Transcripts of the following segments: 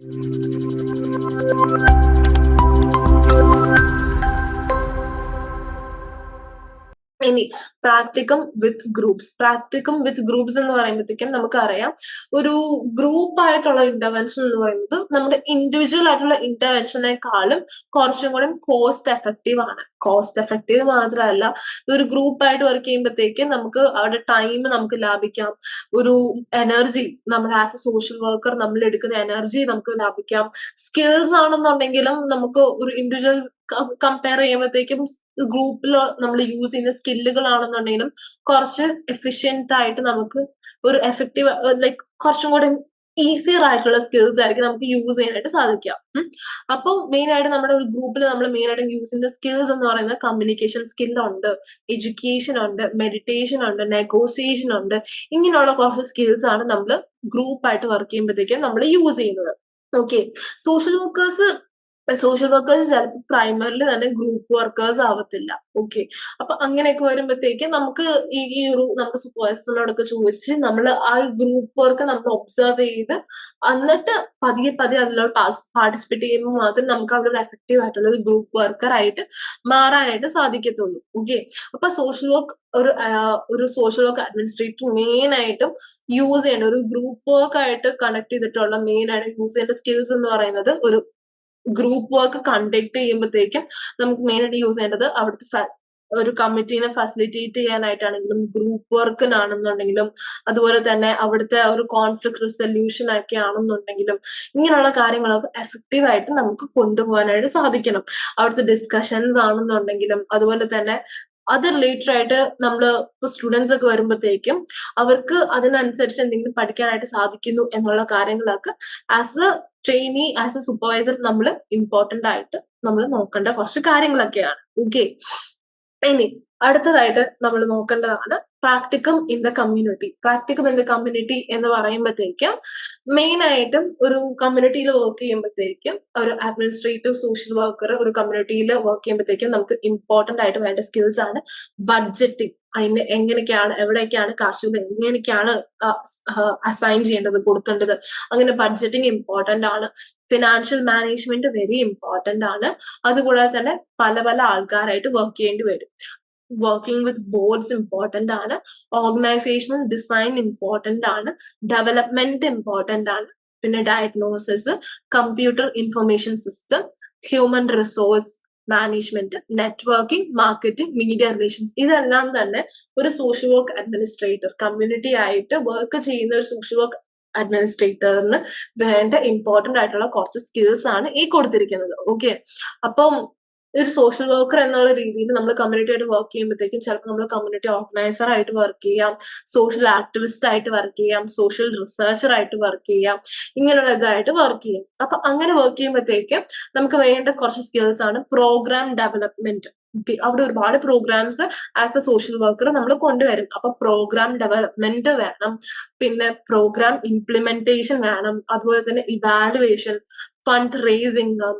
Thank you. ഇനി practicum with groups practicum with groups എന്ന് പറയുമ്പോഴത്തേക്കും നമുക്കറിയാം ഒരു ഗ്രൂപ്പ് ആയിട്ടുള്ള ഇന്റർവെൻഷൻ എന്ന് പറയുന്നത് നമ്മുടെ ഇൻഡിവിജ്വൽ ആയിട്ടുള്ള ഇന്റർവെൻഷനേക്കാളും കുറച്ചും കൂടി കോസ്റ്റ് എഫക്റ്റീവ് ആണ്. കോസ്റ്റ് എഫക്റ്റീവ് മാത്രമല്ല ഒരു ഗ്രൂപ്പ് ആയിട്ട് വർക്ക് ചെയ്യുമ്പോഴത്തേക്കും നമുക്ക് അവിടെ ടൈം നമുക്ക് ലാഭിക്കാം. ഒരു എനർജി നമ്മൾ ആസ് എ സോഷ്യൽ വർക്കർ നമ്മൾ എടുക്കുന്ന എനർജി നമുക്ക് ലാഭിക്കാം. സ്കിൽസ് ആണെന്നുണ്ടെങ്കിലും നമുക്ക് ഒരു ഇൻഡിവിജ്വൽ കമ്പയർ ചെയ്യുമ്പോഴത്തേക്കും ഗ്രൂപ്പിൽ നമ്മൾ യൂസ് ചെയ്യുന്ന സ്കില്ലുകളാണെന്നുണ്ടെങ്കിലും കുറച്ച് എഫിഷ്യന്റ് ആയിട്ട് നമുക്ക് ഒരു എഫക്റ്റീവ് ലൈക്ക് കുറച്ചും കൂടെ ഈസിയർ ആയിട്ടുള്ള സ്കിൽസ് ആയിരിക്കും നമുക്ക് യൂസ് ചെയ്യാനായിട്ട് സാധിക്കുക. അപ്പോൾ മെയിൻ ആയിട്ട് നമ്മുടെ ഒരു ഗ്രൂപ്പിൽ നമ്മൾ മെയിൻ ആയിട്ട് യൂസ് ചെയ്യുന്ന സ്കിൽസ് എന്ന് പറയുന്നത് കമ്മ്യൂണിക്കേഷൻ സ്കിൽ ഉണ്ട് എഡ്യൂക്കേഷൻ ഉണ്ട് മെഡിറ്റേഷൻ ഉണ്ട് നെഗോസിയേഷൻ ഉണ്ട്. ഇങ്ങനെയുള്ള കുറച്ച് സ്കിൽസ് ആണ് നമ്മൾ ഗ്രൂപ്പായിട്ട് വർക്ക് ചെയ്യുമ്പോഴത്തേക്കും നമ്മൾ യൂസ് ചെയ്യുന്നത്. Okay social workers social workers ചിലപ്പോൾ പ്രൈമറിലി തന്നെ ഗ്രൂപ്പ് വർക്കേഴ്സ് ആവത്തില്ല. ഓക്കെ അപ്പൊ അങ്ങനെയൊക്കെ വരുമ്പോഴത്തേക്ക് നമുക്ക് ഈ ഈ ഒരു നമ്മുടെ സൂപ്പർവൈസറിനോടൊക്കെ ചോദിച്ച് നമ്മൾ ആ ഗ്രൂപ്പ് വർക്ക് നമ്മൾ ഒബ്സർവ് ചെയ്ത് എന്നിട്ട് പതിയെ പതിയെ അതിലോട്ട് പാർട്ടിസിപ്പേറ്റ് ചെയ്യുമ്പോൾ മാത്രം നമുക്ക് അവിടെ ഒരു എഫക്റ്റീവ് ആയിട്ടുള്ള ഒരു ഗ്രൂപ്പ് വർക്കർ ആയിട്ട് മാറാനായിട്ട് സാധിക്കത്തുള്ളൂ. ഓക്കെ അപ്പൊ സോഷ്യൽ വർക്ക് ഒരു ഒരു സോഷ്യൽ വർക്ക് അഡ്മിനിസ്ട്രേറ്റർ മെയിൻ ആയിട്ടും യൂസ് ചെയ്യേണ്ട ഒരു ഗ്രൂപ്പ് വർക്ക് ആയിട്ട് കണക്ട് ചെയ്തിട്ടുള്ള മെയിൻ ആയിട്ട് യൂസ് ചെയ്യേണ്ട സ്കിൽസ് എന്ന് പറയുന്നത് ഒരു ഗ്രൂപ്പ് വർക്ക് കണ്ടക്ട് ചെയ്യുമ്പോഴത്തേക്കും നമുക്ക് മെയിൻ ആയിട്ട് യൂസ് ചെയ്യേണ്ടത് അവിടുത്തെ ഒരു കമ്മിറ്റീനെ ഫെസിലിറ്റേറ്റ് ചെയ്യാനായിട്ടാണെങ്കിലും ഗ്രൂപ്പ് വർക്കിനാണെന്നുണ്ടെങ്കിലും അതുപോലെ തന്നെ അവിടുത്തെ ഒരു കോൺഫ്ലിക്ട് റിസൊല്യൂഷൻ ഒക്കെ ആണെന്നുണ്ടെങ്കിലും ഇങ്ങനെയുള്ള കാര്യങ്ങളൊക്കെ എഫക്റ്റീവ് ആയിട്ട് നമുക്ക് കൊണ്ടുപോകാനായിട്ട് സാധിക്കണം. അവിടുത്തെ ഡിസ്കഷൻസ് ആണെന്നുണ്ടെങ്കിലും അതുപോലെ തന്നെ അത് റിലേറ്റഡ് ആയിട്ട് നമ്മൾ ഇപ്പൊ സ്റ്റുഡൻസ് ഒക്കെ വരുമ്പോഴത്തേക്കും അവർക്ക് അതിനനുസരിച്ച് എന്തെങ്കിലും പഠിക്കാനായിട്ട് സാധിക്കുന്നു എന്നുള്ള കാര്യങ്ങളൊക്കെ as a trainee as a supervisor നമ്മൾ ഇമ്പോർട്ടന്റ് ആയിട്ട് നമ്മൾ നോക്കേണ്ട കുറച്ച് കാര്യങ്ങളൊക്കെയാണ്. ഓക്കെ ഇനി അടുത്തതായിട്ട് നമ്മൾ നോക്കേണ്ടതാണ് practicum in the community practicum in the community എന്ന് പറയുമ്പോഴത്തേക്കും മെയിൻ ആയിട്ടും ഒരു കമ്മ്യൂണിറ്റിയിൽ വർക്ക് ചെയ്യുമ്പോഴത്തേക്കും ഒരു അഡ്മിനിസ്ട്രേറ്റീവ് സോഷ്യൽ വർക്കർ ഒരു കമ്മ്യൂണിറ്റിയിൽ വർക്ക് ചെയ്യുമ്പോഴത്തേക്കും നമുക്ക് ഇമ്പോർട്ടന്റ് ആയിട്ട് വേണ്ട സ്കിൽസ് ആണ് ബഡ്ജറ്റിംഗ് അതിന് എങ്ങനെയൊക്കെയാണ് എവിടെയൊക്കെയാണ് കാശുകൾ എങ്ങനെയൊക്കെയാണ് അസൈൻ ചെയ്യേണ്ടത് കൊടുക്കേണ്ടത്. അങ്ങനെ ബഡ്ജറ്റിംഗ് ഇമ്പോർട്ടന്റ് ആണ്. ഫിനാൻഷ്യൽ മാനേജ്മെന്റ് വെരി ഇമ്പോർട്ടന്റ് ആണ്. അതുകൂടാതെ തന്നെ പല പല ആൾക്കാരായിട്ട് വർക്ക് ചെയ്യേണ്ടി വരും. വർക്കിംഗ് വിത്ത് ബോർഡ്സ് ഇമ്പോർട്ടന്റ് ആണ്. ഓർഗനൈസേഷണൽ ഡിസൈൻ ഇമ്പോർട്ടന്റ് ആണ്. ഡെവലപ്മെന്റ് ഇമ്പോർട്ടന്റ് ആണ്. പിന്നെ diagnosis computer information system human resource management networking marketing media relations ഇതെല്ലാം തന്നെ ഒരു സോഷ്യൽ വർക്ക് അഡ്മിനിസ്ട്രേറ്റർ കമ്മ്യൂണിറ്റി ആയിട്ട് വർക്ക് ചെയ്യുന്ന ഒരു സോഷ്യൽ വർക്ക് അഡ്മിനിസ്ട്രേറ്ററിന് വേണ്ട ഇമ്പോർട്ടന്റ് ആയിട്ടുള്ള കുറച്ച് സ്കിൽസ് ആണ് ഈ കൊടുത്തിരിക്കുന്നത്. ഓക്കെ അപ്പം ഒരു സോഷ്യൽ വർക്കർ എന്നുള്ള രീതിയിൽ നമ്മൾ കമ്മ്യൂണിറ്റി ആയിട്ട് വർക്ക് ചെയ്യുമ്പോഴത്തേക്കും ചിലപ്പോൾ നമ്മൾ കമ്മ്യൂണിറ്റി ഓർഗനൈസർ ആയിട്ട് വർക്ക് ചെയ്യാം സോഷ്യൽ ആക്ടിവിസ്റ്റ് ആയിട്ട് വർക്ക് ചെയ്യാം സോഷ്യൽ റിസർച്ചർ ആയിട്ട് വർക്ക് ചെയ്യാം ഇങ്ങനെയുള്ള ഇതായിട്ട് വർക്ക് ചെയ്യാം. അപ്പൊ അങ്ങനെ വർക്ക് ചെയ്യുമ്പോഴത്തേക്കും നമുക്ക് വേണ്ട കുറച്ച് സ്കിൽസ് ആണ് പ്രോഗ്രാം ഡെവലപ്മെന്റ് അവിടെ ഒരുപാട് programmes as a social worker നമ്മൾ കൊണ്ടുവരും. അപ്പൊ പ്രോഗ്രാം ഡെവലപ്മെന്റ് വേണം പിന്നെ പ്രോഗ്രാം ഇംപ്ലിമെന്റേഷൻ വേണം അതുപോലെ തന്നെ ഇവാലുവേഷൻ ഫണ്ട് റേസിംഗ്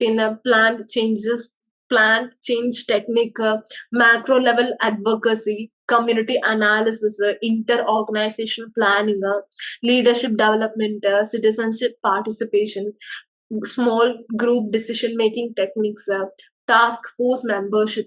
പിന്നെ plan changes plant change technique, uh, macro level advocacy, community analysis, uh, inter-organization planning, uh, leadership development, citizenship participation, small group decision making techniques, task force membership,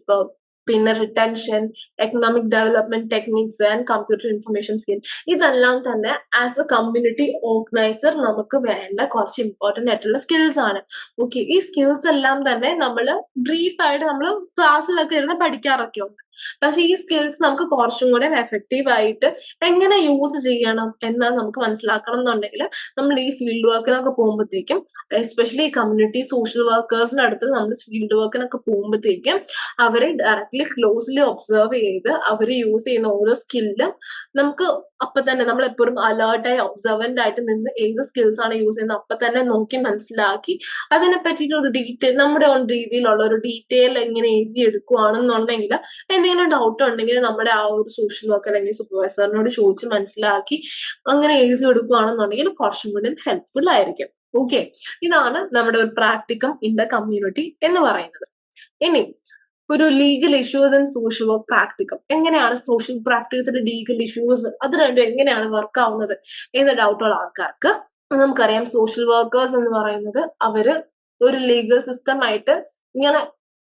പിന്നെ retention economic development techniques and computer information skill ഇതെല്ലാം തന്നെ as a community organiser നമുക്ക് വേണ്ട കുറച്ച് important ആയിട്ടുള്ള skills ആണ്. Okay ഈ skills എല്ലാം തന്നെ നമ്മൾ ബ്രീഫായിട്ട് നമ്മൾ ക്ലാസ്സിലൊക്കെ ഇരുന്ന് പഠിക്കാറൊക്കെ ഉണ്ട് പക്ഷെ ഈ സ്കിൽസ് നമുക്ക് കുറച്ചും കൂടെ എഫക്റ്റീവ് ആയിട്ട് എങ്ങനെ യൂസ് ചെയ്യണം എന്ന് നമുക്ക് മനസ്സിലാക്കണം എന്നുണ്ടെങ്കിൽ നമ്മൾ ഈ ഫീൽഡ് വർക്കിനൊക്കെ പോകുമ്പോഴത്തേക്കും എസ്പെഷ്യലി കമ്മ്യൂണിറ്റി സോഷ്യൽ വർക്കേഴ്സിന്റെ അടുത്ത് നമ്മൾ ഫീൽഡ് വർക്കിനൊക്കെ പോകുമ്പോഴത്തേക്കും അവരെ ഡയറക്ട്ലി ക്ലോസ്ലി ഒബ്സർവ് ചെയ്ത് അവർ യൂസ് ചെയ്യുന്ന ഓരോ സ്കില്ലും നമുക്ക് അപ്പൊ തന്നെ നമ്മൾ എപ്പോഴും അലേർട്ടായി ഒബ്സർവന്റ് ആയിട്ട് നിന്ന് ഏത് സ്കിൽസ് ആണ് യൂസ് ചെയ്യുന്നത് അപ്പൊ തന്നെ നോക്കി മനസ്സിലാക്കി അതിനെ പറ്റിയിട്ട് ഒരു ഡീറ്റെയിൽ നമ്മുടെ ഓൺ രീതിയിലുള്ള ഒരു ഡീറ്റെയിൽ എങ്ങനെ എഴുതി എടുക്കുകയാണെന്നുണ്ടെങ്കിൽ എന്തെങ്കിലും ഡൗട്ട് ഉണ്ടെങ്കിൽ നമ്മുടെ ആ ഒരു സോഷ്യൽ വർക്ക് അല്ലെങ്കിൽ സൂപ്പർവൈസറിനോട് ചോദിച്ച് മനസ്സിലാക്കി അങ്ങനെ എഴുതി കൊടുക്കുകയാണെന്നുണ്ടെങ്കിൽ കുറച്ചും കൂടി ഹെൽപ്ഫുൾ ആയിരിക്കും. ഓക്കെ ഇതാണ് നമ്മുടെ ഒരു പ്രാക്ടിക്കം ഇൻ ദ കമ്മ്യൂണിറ്റി എന്ന് പറയുന്നത്. ഇനി ഒരു legal issues and social work practicum എങ്ങനെയാണ് സോഷ്യൽ പ്രാക്ടിക്കത്തിന്റെ ലീഗൽ ഇഷ്യൂസ് അത് രണ്ടും എങ്ങനെയാണ് വർക്ക് ആവുന്നത് എന്ന ഡൗട്ടുള്ള ആൾക്കാർക്ക് നമുക്കറിയാം സോഷ്യൽ വർക്കേഴ്സ് എന്ന് പറയുന്നത് അവർ ഒരു ലീഗൽ സിസ്റ്റം ആയിട്ട് ഇങ്ങനെ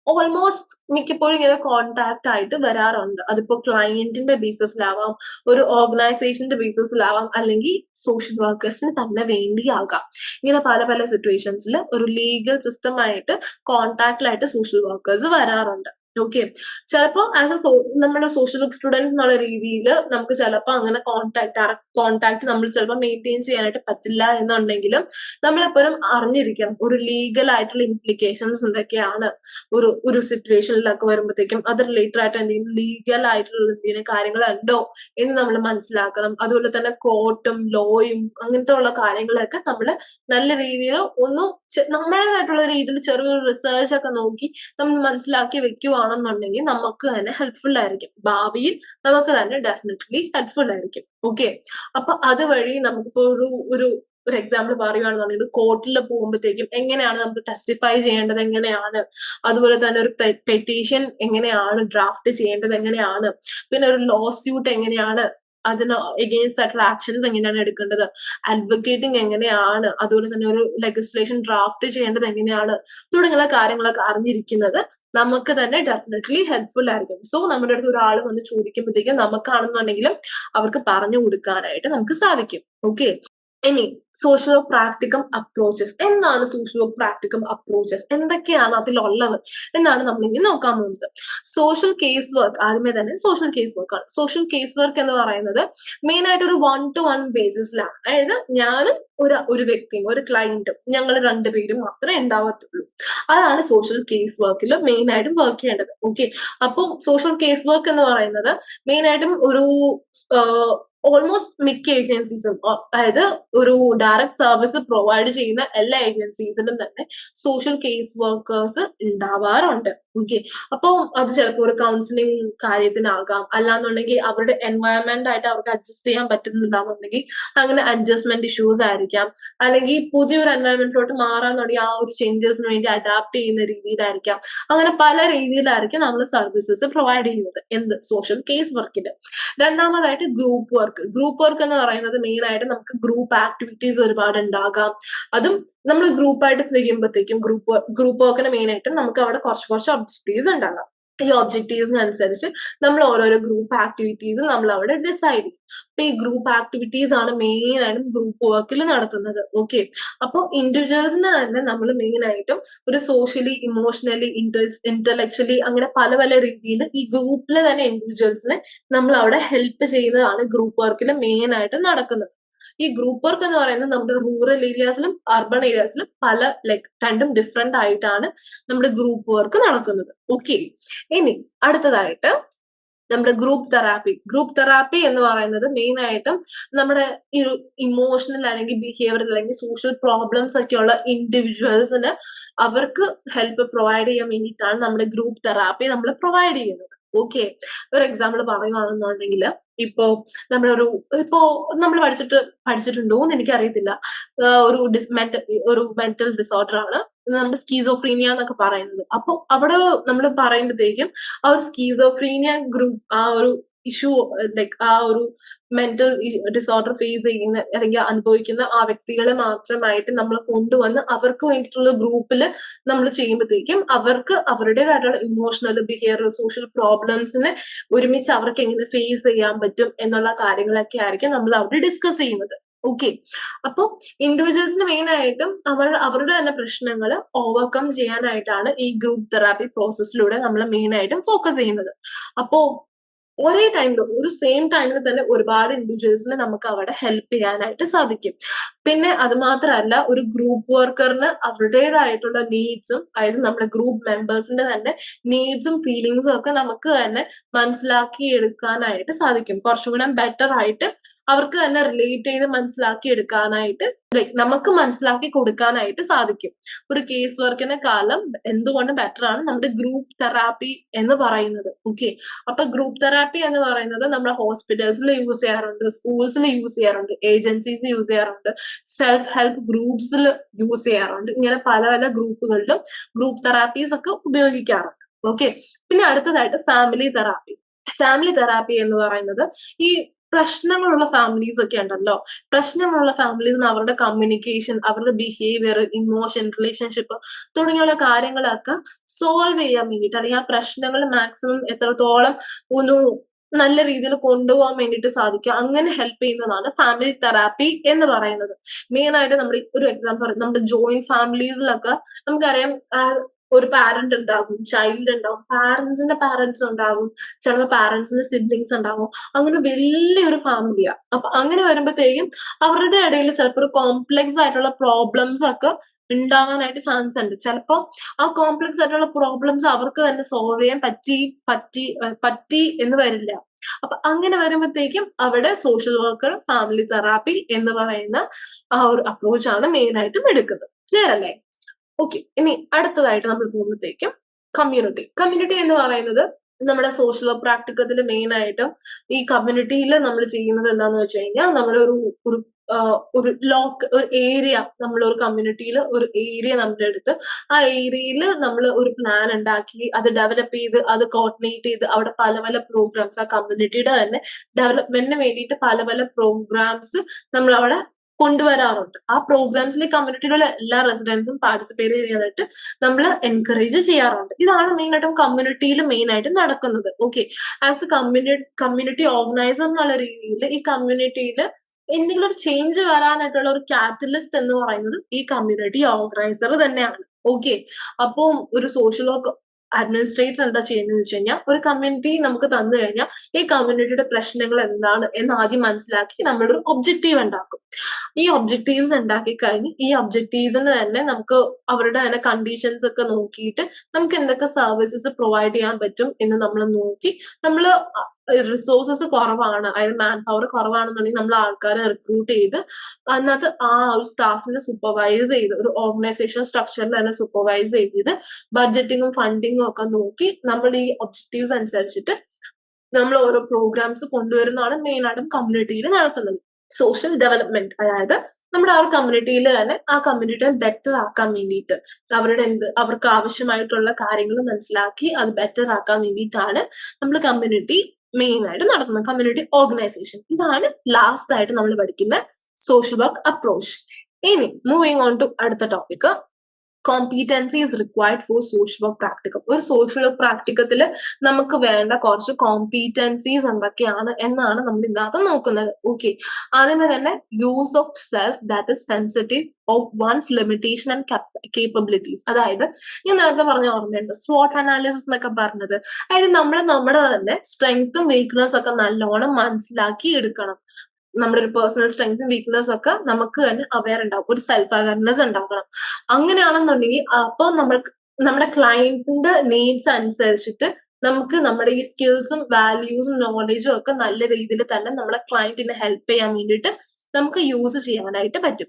ഓൾമോസ്റ്റ് മിക്കപ്പോഴും ഇങ്ങനെ കോണ്ടാക്ട് ആയിട്ട് വരാറുണ്ട്. അതിപ്പോ ക്ലയന്റിന്റെ ബേസിസിലാവാം ഒരു ഓർഗനൈസേഷന്റെ ബേസിസിലാവാം അല്ലെങ്കിൽ സോഷ്യൽ വർക്കേഴ്സിന് തന്നെ വേണ്ടിയാകാം. ഇങ്ങനെ പല പല സിറ്റുവേഷൻസിൽ ഒരു ലീഗൽ സിസ്റ്റമായിട്ട് കോണ്ടാക്ടിലായിട്ട് സോഷ്യൽ വർക്കേഴ്സ് വരാറുണ്ട്. ഓക്കെ ചിലപ്പോൾ ആസ് എ നമ്മുടെ സോഷ്യൽ വർക്ക് സ്റ്റുഡന്റ് എന്നുള്ള രീതിയിൽ നമുക്ക് ചിലപ്പോൾ അങ്ങനെ കോൺടാക്ട് കോൺടാക്ട് നമ്മൾ ചിലപ്പോൾ മെയിന്റെയിൻ ചെയ്യാനായിട്ട് പറ്റില്ല എന്നുണ്ടെങ്കിലും നമ്മളെപ്പോഴും അറിഞ്ഞിരിക്കണം. ഒരു ലീഗൽ ആയിട്ടുള്ള ഇംപ്ലിക്കേഷൻസ് എന്തൊക്കെയാണ്? ഒരു ഒരു സിറ്റുവേഷനിലൊക്കെ വരുമ്പോഴത്തേക്കും അത് റിലേറ്റഡ് ആയിട്ട് എന്തെങ്കിലും ലീഗൽ ആയിട്ടുള്ള എന്തെങ്കിലും കാര്യങ്ങളുണ്ടോ എന്ന് നമ്മൾ മനസ്സിലാക്കണം. അതുപോലെ തന്നെ കോർട്ടും ലോയും അങ്ങനത്തെ ഉള്ള കാര്യങ്ങളൊക്കെ നമ്മൾ നല്ല രീതിയിൽ ഒന്ന് നമ്മുടേതായിട്ടുള്ള രീതിയിൽ ചെറിയൊരു റിസേർച്ച് ഒക്കെ നോക്കി നമ്മൾ മനസ്സിലാക്കി വെക്കുവാണെന്നുണ്ടെങ്കിൽ നമുക്ക് തന്നെ ഹെൽപ്ഫുൾ ആയിരിക്കും. ഭാവിയിൽ നമുക്ക് തന്നെ ഡെഫിനറ്റ്ലി ഹെൽപ്ഫുൾ ആയിരിക്കും. ഓക്കെ അപ്പൊ അതുവഴി നമുക്കിപ്പോ ഒരു ഒരു ഒരു എക്സാമ്പിൾ പറയുകയാണെന്നുണ്ടെങ്കിൽ കോർട്ടിൽ പോകുമ്പോഴത്തേക്കും എങ്ങനെയാണ് നമുക്ക് ടെസ്റ്റിഫൈ ചെയ്യേണ്ടത് എങ്ങനെയാണ്? അതുപോലെ തന്നെ ഒരു പെറ്റീഷൻ എങ്ങനെയാണ് ഡ്രാഫ്റ്റ് ചെയ്യേണ്ടത് എങ്ങനെയാണ്? പിന്നെ ഒരു ലോ സ്യൂട്ട് എങ്ങനെയാണ് അതിന് എഗെയിൻസ്റ്റ് ആയിട്ടുള്ള ആക്ഷൻസ് എങ്ങനെയാണ് എടുക്കേണ്ടത്? അഡ്വക്കേറ്റിംഗ് എങ്ങനെയാണ്? അതുപോലെ തന്നെ ഒരു ലെജിസ്ലേഷൻ ഡ്രാഫ്റ്റ് ചെയ്യേണ്ടത് എങ്ങനെയാണ്? തുടങ്ങിയുള്ള കാര്യങ്ങളൊക്കെ അറിഞ്ഞിരിക്കുന്നത് നമുക്ക് തന്നെ ഡെഫിനറ്റ്ലി ഹെൽപ്ഫുൾ ആയിരിക്കും. സോ നമ്മുടെ അടുത്ത് ഒരാൾ വന്ന് ചോദിക്കുമ്പോഴത്തേക്കും നമുക്കാണെന്നുണ്ടെങ്കിലും അവർക്ക് പറഞ്ഞു കൊടുക്കാനായിട്ട് നമുക്ക് സാധിക്കും. ഓക്കെ ഇനി സോഷ്യൽ പ്രാക്ടിക്കം അപ്രോച്ചസ് എന്താണ് സോഷ്യൽ പ്രാക്ടിക്കം അപ്രോച്ചസ് എന്തൊക്കെയാണ് അതിലുള്ളത്? എന്നാണ് നമ്മൾ ഇനി നോക്കാൻ പോകുന്നത്. സോഷ്യൽ കേസ് വർക്ക് ആദ്യമേ തന്നെ സോഷ്യൽ കേസ് വർക്ക് ആണ്. സോഷ്യൽ കേസ് വർക്ക് എന്ന് പറയുന്നത് മെയിൻ ആയിട്ട് ഒരു വൺ ടു വൺ ബേസിസിലാണ് അതായത് ഞാനും ഒരു ഒരു വ്യക്തിയും ഒരു ക്ലയന്റും ഞങ്ങൾ രണ്ടുപേരും മാത്രമേ ഉണ്ടാവത്തുള്ളൂ. അതാണ് സോഷ്യൽ കേസ് വർക്കിൽ മെയിൻ ആയിട്ടും വർക്ക് ചെയ്യേണ്ടത്. ഓക്കെ അപ്പോൾ സോഷ്യൽ കേസ് വർക്ക് എന്ന് പറയുന്നത് മെയിൻ ആയിട്ടും ഒരു ഓൾമോസ്റ്റ് മിക്ക ഏജൻസീസും അതായത് ഒരു ഡയറക്റ്റ് സർവീസ് പ്രൊവൈഡ് ചെയ്യുന്ന എല്ലാ ഏജൻസീസിലും തന്നെ സോഷ്യൽ കേസ് വർക്കേഴ്സ് ഉണ്ടാവാറുണ്ട്. ഓക്കെ അപ്പോൾ അത് ചിലപ്പോൾ ഒരു കൗൺസിലിംഗ് കാര്യത്തിനാകാം. അല്ലാന്നുണ്ടെങ്കിൽ അവരുടെ എൻവയറമെന്റ് ആയിട്ട് അവർക്ക് അഡ്ജസ്റ്റ് ചെയ്യാൻ പറ്റുന്നുണ്ടാവുന്നുണ്ടെങ്കിൽ അങ്ങനെ അഡ്ജസ്റ്റ്മെന്റ് ഇഷ്യൂസ് ആയിരിക്കാം. അല്ലെങ്കിൽ പുതിയൊരു എൻവയറമെന്റിലോട്ട് മാറാന്നുണ്ടെങ്കിൽ ആ ഒരു ചേഞ്ചസിന് വേണ്ടി അഡാപ്റ്റ് ചെയ്യുന്ന രീതിയിലായിരിക്കാം. അങ്ങനെ പല രീതിയിലായിരിക്കും നമ്മൾ സർവീസസ് പ്രൊവൈഡ് ചെയ്യുന്നത്. എന്ത്? സോഷ്യൽ കേസ് വർക്കിന് രണ്ടാമതായിട്ട് ഗ്രൂപ്പ് വർക്ക് ഗ്രൂപ്പ് വർക്ക് എന്ന് പറയുന്നത് മെയിൻ ആയിട്ട് നമുക്ക് ഗ്രൂപ്പ് ആക്ടിവിറ്റീസ് ഒരുപാട് ഉണ്ടാകാം. അതും നമ്മൾ ഗ്രൂപ്പായിട്ട് ചെയ്യുമ്പോഴത്തേക്കും ഗ്രൂപ്പ് ഗ്രൂപ്പ് വർക്കിന് മെയിൻ ആയിട്ട് നമുക്ക് അവിടെ കുറച്ച് കുറച്ച് ഒബ്ജക്റ്റീവ്സ് ഉണ്ടാകാം. ഈ ഒബ്ജക്റ്റീവ്സിനനുസരിച്ച് നമ്മൾ ഓരോരോ ഗ്രൂപ്പ് ആക്ടിവിറ്റീസ് നമ്മൾ അവിടെ ഡിസൈഡ് ചെയ്യും. അപ്പൊ ഈ ഗ്രൂപ്പ് ആക്ടിവിറ്റീസ് ആണ് മെയിൻ ആയിട്ടും ഗ്രൂപ്പ് വർക്കിൽ നടത്തുന്നത്. ഓക്കെ അപ്പോൾ ഇൻഡിവിജ്വൽസിന് തന്നെ നമ്മൾ മെയിൻ ആയിട്ടും ഒരു സോഷ്യലി ഇമോഷണലി ഇന്റലക്ച്വലി അങ്ങനെ പല പല രീതിയിൽ ഈ ഗ്രൂപ്പിൽ തന്നെ ഇൻഡിവിജ്വൽസിനെ നമ്മൾ അവിടെ ഹെൽപ്പ് ചെയ്യുന്നതാണ് ഗ്രൂപ്പ് വർക്കിൽ മെയിൻ ആയിട്ട് നടക്കുന്നത്. ഈ ഗ്രൂപ്പ് വർക്ക് എന്ന് പറയുന്നത് നമ്മുടെ റൂറൽ ഏരിയാസിലും അർബൺ ഏരിയാസിലും പല ലൈക്ക് രണ്ടും ഡിഫറെന്റ് ആയിട്ടാണ് നമ്മുടെ ഗ്രൂപ്പ് വർക്ക് നടക്കുന്നത്. ഓക്കെ ഇനി അടുത്തതായിട്ട് നമ്മുടെ ഗ്രൂപ്പ് തെറാപ്പി ഗ്രൂപ്പ് തെറാപ്പി എന്ന് പറയുന്നത് മെയിൻ ആയിട്ടും നമ്മുടെ ഈ ഒരു ഇമോഷണൽ അല്ലെങ്കിൽ ബിഹേവിയർ അല്ലെങ്കിൽ സോഷ്യൽ പ്രോബ്ലംസ് ഉള്ള ഇൻഡിവിജ്വൽസിന് അവർക്ക് ഹെൽപ്പ് പ്രൊവൈഡ് ചെയ്യാൻ വേണ്ടിയിട്ടാണ് നമ്മുടെ ഗ്രൂപ്പ് തെറാപ്പി നമ്മൾ പ്രൊവൈഡ് ചെയ്യുന്നത്. ഓക്കെ ഒരു എക്സാമ്പിൾ പറയുകയാണെന്നുണ്ടെങ്കിൽ ഇപ്പോ നമ്മളൊരു ഇപ്പോ നമ്മൾ പഠിച്ചിട്ട് പഠിച്ചിട്ടുണ്ടോ എന്ന് എനിക്കറിയത്തില്ല ഒരു ഡിസ് മെന്റൽ ഒരു മെന്റൽ ഡിസോർഡർ ആണ്. നമ്മുടെ സ്കീസോഫ്രീനിയ എന്നൊക്കെ പറയുന്നത്. അപ്പൊ അവിടെ നമ്മൾ പറയുമ്പോഴത്തേക്കും ആ ഒരു സ്കീസോഫ്രീനിയ ഗ്രൂപ്പ് ആ ഒരു ഇഷ്യൂ ലൈക്ക് ആ ഒരു മെന്റൽ ഡിസോർഡർ ഫേസ് ചെയ്യുന്ന അല്ലെങ്കിൽ അനുഭവിക്കുന്ന ആ വ്യക്തികളെ മാത്രമായിട്ട് നമ്മൾ കൊണ്ടുവന്ന് അവർക്ക് വേണ്ടിയിട്ടുള്ള ഗ്രൂപ്പിൽ നമ്മൾ ചെയ്യുമ്പോഴത്തേക്കും അവർക്ക് അവരുടേതായിട്ടുള്ള ഇമോഷണൽ ബിഹേവിയർ സോഷ്യൽ പ്രോബ്ലംസിനെ ഒരുമിച്ച് അവർക്ക് എങ്ങനെ ഫേസ് ചെയ്യാൻ പറ്റും എന്നുള്ള കാര്യങ്ങളൊക്കെ ആയിരിക്കും നമ്മൾ അവിടെ ഡിസ്കസ് ചെയ്യുന്നത്. ഓക്കെ അപ്പോൾ ഇൻഡിവിജ്വൽസിന് മെയിൻ ആയിട്ടും അവർ അവരുടെ തന്നെ പ്രശ്നങ്ങൾ ഓവർകം ചെയ്യാനായിട്ടാണ് ഈ ഗ്രൂപ്പ് തെറാപ്പി പ്രോസസ്സിലൂടെ നമ്മൾ മെയിൻ ആയിട്ടും ഫോക്കസ് ചെയ്യുന്നത്. അപ്പോൾ ഒരേ ടൈമിൽ ഒരു സെയിം ടൈമിൽ തന്നെ ഒരുപാട് ഇൻഡിവിജ്വൽസിനെ നമുക്ക് അവിടെ ഹെൽപ്പ് ചെയ്യാനായിട്ട് സാധിക്കും. പിന്നെ അത് മാത്രമല്ല ഒരു ഗ്രൂപ്പ് വർക്കറിന് അവരുടേതായിട്ടുള്ള നീഡ്സും അതായത് നമ്മുടെ ഗ്രൂപ്പ് മെമ്പേഴ്സിന്റെ തന്നെ നീഡ്സും ഫീലിങ്സും ഒക്കെ നമുക്ക് തന്നെ മനസ്സിലാക്കി എടുക്കാനായിട്ട് സാധിക്കും. കുറച്ചും കൂടെ ബെറ്റർ ആയിട്ട് അവർക്ക് തന്നെ റിലേറ്റ് ചെയ്ത് മനസ്സിലാക്കി എടുക്കാനായിട്ട് ലൈക്ക് നമുക്ക് മനസ്സിലാക്കി കൊടുക്കാനായിട്ട് സാധിക്കും. ഒരു കേസ് വർക്കിനെ കാലം എന്തുകൊണ്ട് ബെറ്റർ ആണ്? നമ്മുടെ ഗ്രൂപ്പ് തെറാപ്പി എന്ന് പറയുന്നത്. ഓക്കെ അപ്പൊ ഗ്രൂപ്പ് തെറാപ്പി എന്ന് പറയുന്നത് നമ്മുടെ ഹോസ്പിറ്റൽസിൽ യൂസ് ചെയ്യാറുണ്ട് സ്കൂൾസിൽ യൂസ് ചെയ്യാറുണ്ട് ഏജൻസീസ് യൂസ് ചെയ്യാറുണ്ട് സെൽഫ് ഹെൽപ്പ് ഗ്രൂപ്പ്സിൽ യൂസ് ചെയ്യാറുണ്ട്. ഇങ്ങനെ പല പല ഗ്രൂപ്പുകളിലും ഗ്രൂപ്പ് തെറാപ്പീസ് ഒക്കെ ഉപയോഗിക്കാറുണ്ട്. ഓക്കെ പിന്നെ അടുത്തതായിട്ട് ഫാമിലി തെറാപ്പി ഫാമിലി തെറാപ്പി എന്ന് പറയുന്നത് ഈ പ്രശ്നങ്ങളുള്ള ഫാമിലീസ് ഒക്കെ ഉണ്ടല്ലോ. പ്രശ്നങ്ങളുള്ള ഫാമിലീസിന് അവരുടെ കമ്മ്യൂണിക്കേഷൻ അവരുടെ ബിഹേവിയർ ഇമോഷൻ റിലേഷൻഷിപ്പ് തുടങ്ങിയുള്ള കാര്യങ്ങളൊക്കെ സോൾവ് ചെയ്യാൻ വേണ്ടിയിട്ട് അല്ലെങ്കിൽ ആ പ്രശ്നങ്ങൾ മാക്സിമം എത്രത്തോളം ഒരു നല്ല രീതിയിൽ കൊണ്ടുപോകാൻ വേണ്ടിയിട്ട് സാധിക്കും അങ്ങനെ ഹെൽപ്പ് ചെയ്യുന്നതാണ് ഫാമിലി തെറാപ്പി എന്ന് പറയുന്നത്. മെയിൻ ആയിട്ട് നമ്മൾ ഒരു എക്സാമ്പിൾ നമ്മുടെ ജോയിന്റ് ഫാമിലീസിലൊക്കെ നമുക്കറിയാം ഒരു പാരന്റ് ഉണ്ടാകും ചൈൽഡ് ഉണ്ടാകും പാരന്റ്സിന്റെ പാരന്റ്സ് ഉണ്ടാകും ചിലപ്പോൾ പാരന്റ്സിന്റെ സിബ്ലിങ്സ് ഉണ്ടാകും. അങ്ങനെ വലിയൊരു ഫാമിലിയാ അപ്പൊ അങ്ങനെ വരുമ്പോഴത്തേക്കും അവരുടെ ഇടയിൽ ചിലപ്പോൾ ഒരു കോംപ്ലെക്സ് ആയിട്ടുള്ള പ്രോബ്ലംസ് ഒക്കെ ഉണ്ടാകാനായിട്ട് ചാൻസ് ഉണ്ട്. ചിലപ്പോൾ ആ കോംപ്ലക്സ് ആയിട്ടുള്ള പ്രോബ്ലംസ് അവർക്ക് തന്നെ സോൾവ് ചെയ്യാൻ പറ്റി പറ്റി പറ്റി എന്ന് വരില്ല. അപ്പൊ അങ്ങനെ വരുമ്പോഴത്തേക്കും അവിടെ സോഷ്യൽ വർക്കർ ഫാമിലി തെറാപ്പി എന്ന് പറയുന്ന ആ ഒരു അപ്രോച്ചാണ് മെയിൻ ആയിട്ടും എടുക്കുന്നത്. ക്ലിയർ അല്ലേ? ഓക്കെ ഇനി അടുത്തതായിട്ട് നമ്മൾ പോകുമ്പോഴത്തേക്കും കമ്മ്യൂണിറ്റി കമ്മ്യൂണിറ്റി എന്ന് പറയുന്നത് നമ്മുടെ സോഷ്യൽ പ്രാക്ടിക്കത്തിൽ മെയിൻ ആയിട്ടും ഈ കമ്മ്യൂണിറ്റിയിൽ നമ്മൾ ചെയ്യുന്നത് എന്താന്ന് വെച്ച് കഴിഞ്ഞാൽ നമ്മളൊരു ഒരു ഒരു ലോക്ക് ഒരു ഏരിയ നമ്മൾ ഒരു കമ്മ്യൂണിറ്റിയിൽ ഒരു ഏരിയ നമ്മുടെ എടുത്ത് ആ ഏരിയയിൽ നമ്മൾ ഒരു പ്ലാൻ ഉണ്ടാക്കി അത് ഡെവലപ്പ് ചെയ്ത് അത് കോർഡിനേറ്റ് ചെയ്ത് അവിടെ പല പല പ്രോഗ്രാംസ് ആ കമ്മ്യൂണിറ്റിയുടെ തന്നെ ഡെവലപ്മെന്റിന് വേണ്ടിയിട്ട് പല പല പ്രോഗ്രാംസ് നമ്മൾ അവിടെ കൊണ്ടുവരാറുണ്ട്. ആ പ്രോഗ്രാംസിലെ കമ്മ്യൂണിറ്റിയിലുള്ള എല്ലാ റെസിഡൻസും പാർട്ടിസിപ്പേറ്റ് ചെയ്യാനായിട്ട് നമ്മൾ എൻകറേജ് ചെയ്യാറുണ്ട്. ഇതാണ് മെയിൻ ആയിട്ടും കമ്മ്യൂണിറ്റിയിൽ മെയിൻ ആയിട്ട് നടക്കുന്നത്. Okay as a community community organiser എന്നുള്ള രീതിയിൽ ഈ കമ്മ്യൂണിറ്റിയിൽ എന്തെങ്കിലും ഒരു ചേഞ്ച് വരാനായിട്ടുള്ള ഒരു കാറ്റലിസ്റ്റ് എന്ന് പറയുന്നത് ഈ കമ്മ്യൂണിറ്റി ഓർഗനൈസർ തന്നെയാണ്. ഓക്കെ അപ്പോൾ ഒരു സോഷ്യൽ വർക്ക് അഡ്മിനിസ്ട്രേറ്റർ എന്താ ചെയ്യുന്നത് വെച്ച് കഴിഞ്ഞാൽ ഒരു കമ്മ്യൂണിറ്റി നമുക്ക് തന്നു കഴിഞ്ഞാൽ ഈ കമ്മ്യൂണിറ്റിയുടെ പ്രശ്നങ്ങൾ എന്താണ് എന്ന് ആദ്യം മനസ്സിലാക്കി നമ്മളൊരു ഒബ്ജക്റ്റീവ് ഉണ്ടാക്കും. ഈ ഒബ്ജക്റ്റീവ്സ് ഉണ്ടാക്കി കഴിഞ്ഞ് ഈ ഒബ്ജക്റ്റീവ്സിന് തന്നെ നമുക്ക് അവരുടെ തന്നെ കണ്ടീഷൻസ് ഒക്കെ നോക്കിയിട്ട് നമുക്ക് എന്തൊക്കെ സർവീസസ് പ്രൊവൈഡ് ചെയ്യാൻ പറ്റും എന്ന് നമ്മൾ നോക്കി നമ്മൾ റിസോഴ്സസ് കുറവാണ്. അതായത് മാൻ പവർ കുറവാണെന്നുണ്ടെങ്കിൽ നമ്മൾ ആൾക്കാരെ റിക്രൂട്ട് ചെയ്ത് അതിനകത്ത് ആ ഒരു സ്റ്റാഫിനെ സൂപ്പർവൈസ് ചെയ്ത് ഒരു ഓർഗനൈസേഷൻ സ്ട്രക്ചറിൽ തന്നെ സൂപ്പർവൈസ് ചെയ്ത് ബഡ്ജറ്റിങ്ങും ഫണ്ടിങ്ങും ഒക്കെ നോക്കി നമ്മൾ ഈ ഒബ്ജക്റ്റീവ്സ് അനുസരിച്ചിട്ട് നമ്മൾ ഓരോ പ്രോഗ്രാംസ് കൊണ്ടുവരുന്നതാണ് മെയിൻ ആയിട്ടും കമ്മ്യൂണിറ്റിയിൽ നടത്തുന്നത്. സോഷ്യൽ ഡെവലപ്മെന്റ് അതായത് നമ്മുടെ ആ ഒരു കമ്മ്യൂണിറ്റിയിൽ തന്നെ ആ കമ്മ്യൂണിറ്റിയെ ബെറ്റർ ആക്കാൻ വേണ്ടിയിട്ട് അവരുടെ എന്ത് അവർക്ക് ആവശ്യമായിട്ടുള്ള കാര്യങ്ങൾ മനസ്സിലാക്കി അത് ബെറ്റർ ആക്കാൻ വേണ്ടിയിട്ടാണ് നമ്മൾ കമ്മ്യൂണിറ്റി മെയിൻ ആയിട്ട് നടത്തുന്നത് കമ്മ്യൂണിറ്റി ഓർഗനൈസേഷൻ ഇതാണ് ലാസ്റ്റ് ആയിട്ട് നമ്മൾ പഠിക്കുന്ന സോഷ്യൽ വർക്ക് അപ്രോച്ച് ഇനി മൂവിങ് ഓൺ ടു അടുത്ത topic competency is required for social work practicum ഒരു സോഷ്യൽ വർക്ക് പ്രാക്ടിക്കത്തിൽ നമുക്ക് വേണ്ട കുറച്ച് കോമ്പീറ്റൻസീസ് എന്തൊക്കെയാണ് എന്നാണ് നമ്മൾ ഇതിനകത്ത് നോക്കുന്നത്. ഓക്കെ അതിന് തന്നെ use of self that is sensitive of one's limitation and capabilities അതായത് ഞാൻ നേരത്തെ പറഞ്ഞ ഓർമ്മയുണ്ട്? സ്വോട്ട് അനാലിസിസ് എന്നൊക്കെ പറഞ്ഞത്. അതായത് നമ്മൾ നമ്മുടെ തന്നെ സ്ട്രെങ്ത്തും വീക്ക്നെസ് ഒക്കെ നല്ലോണം മനസ്സിലാക്കി എടുക്കണം. നമ്മുടെ ഒരു പേഴ്സണൽ സ്ട്രെങ്തും വീക്ക്നെസ് ഒക്കെ നമുക്ക് തന്നെ അവയർ ഉണ്ടാവും. ഒരു സെൽഫ് അവയർനെസ് ഉണ്ടാക്കണം അങ്ങനെയാണെന്നുണ്ടെങ്കിൽ അപ്പോൾ നമ്മൾ നമ്മുടെ ക്ലയന്റിന്റെ നീഡ്സ് അനുസരിച്ചിട്ട് നമുക്ക് നമ്മുടെ ഈ സ്കിൽസും വാല്യൂസും നോളജും ഒക്കെ നല്ല രീതിയിൽ തന്നെ നമ്മളെ ക്ലയന്റിനെ ഹെൽപ്പ് ചെയ്യാൻ വേണ്ടിയിട്ട് നമുക്ക് യൂസ് ചെയ്യാനായിട്ട് പറ്റും.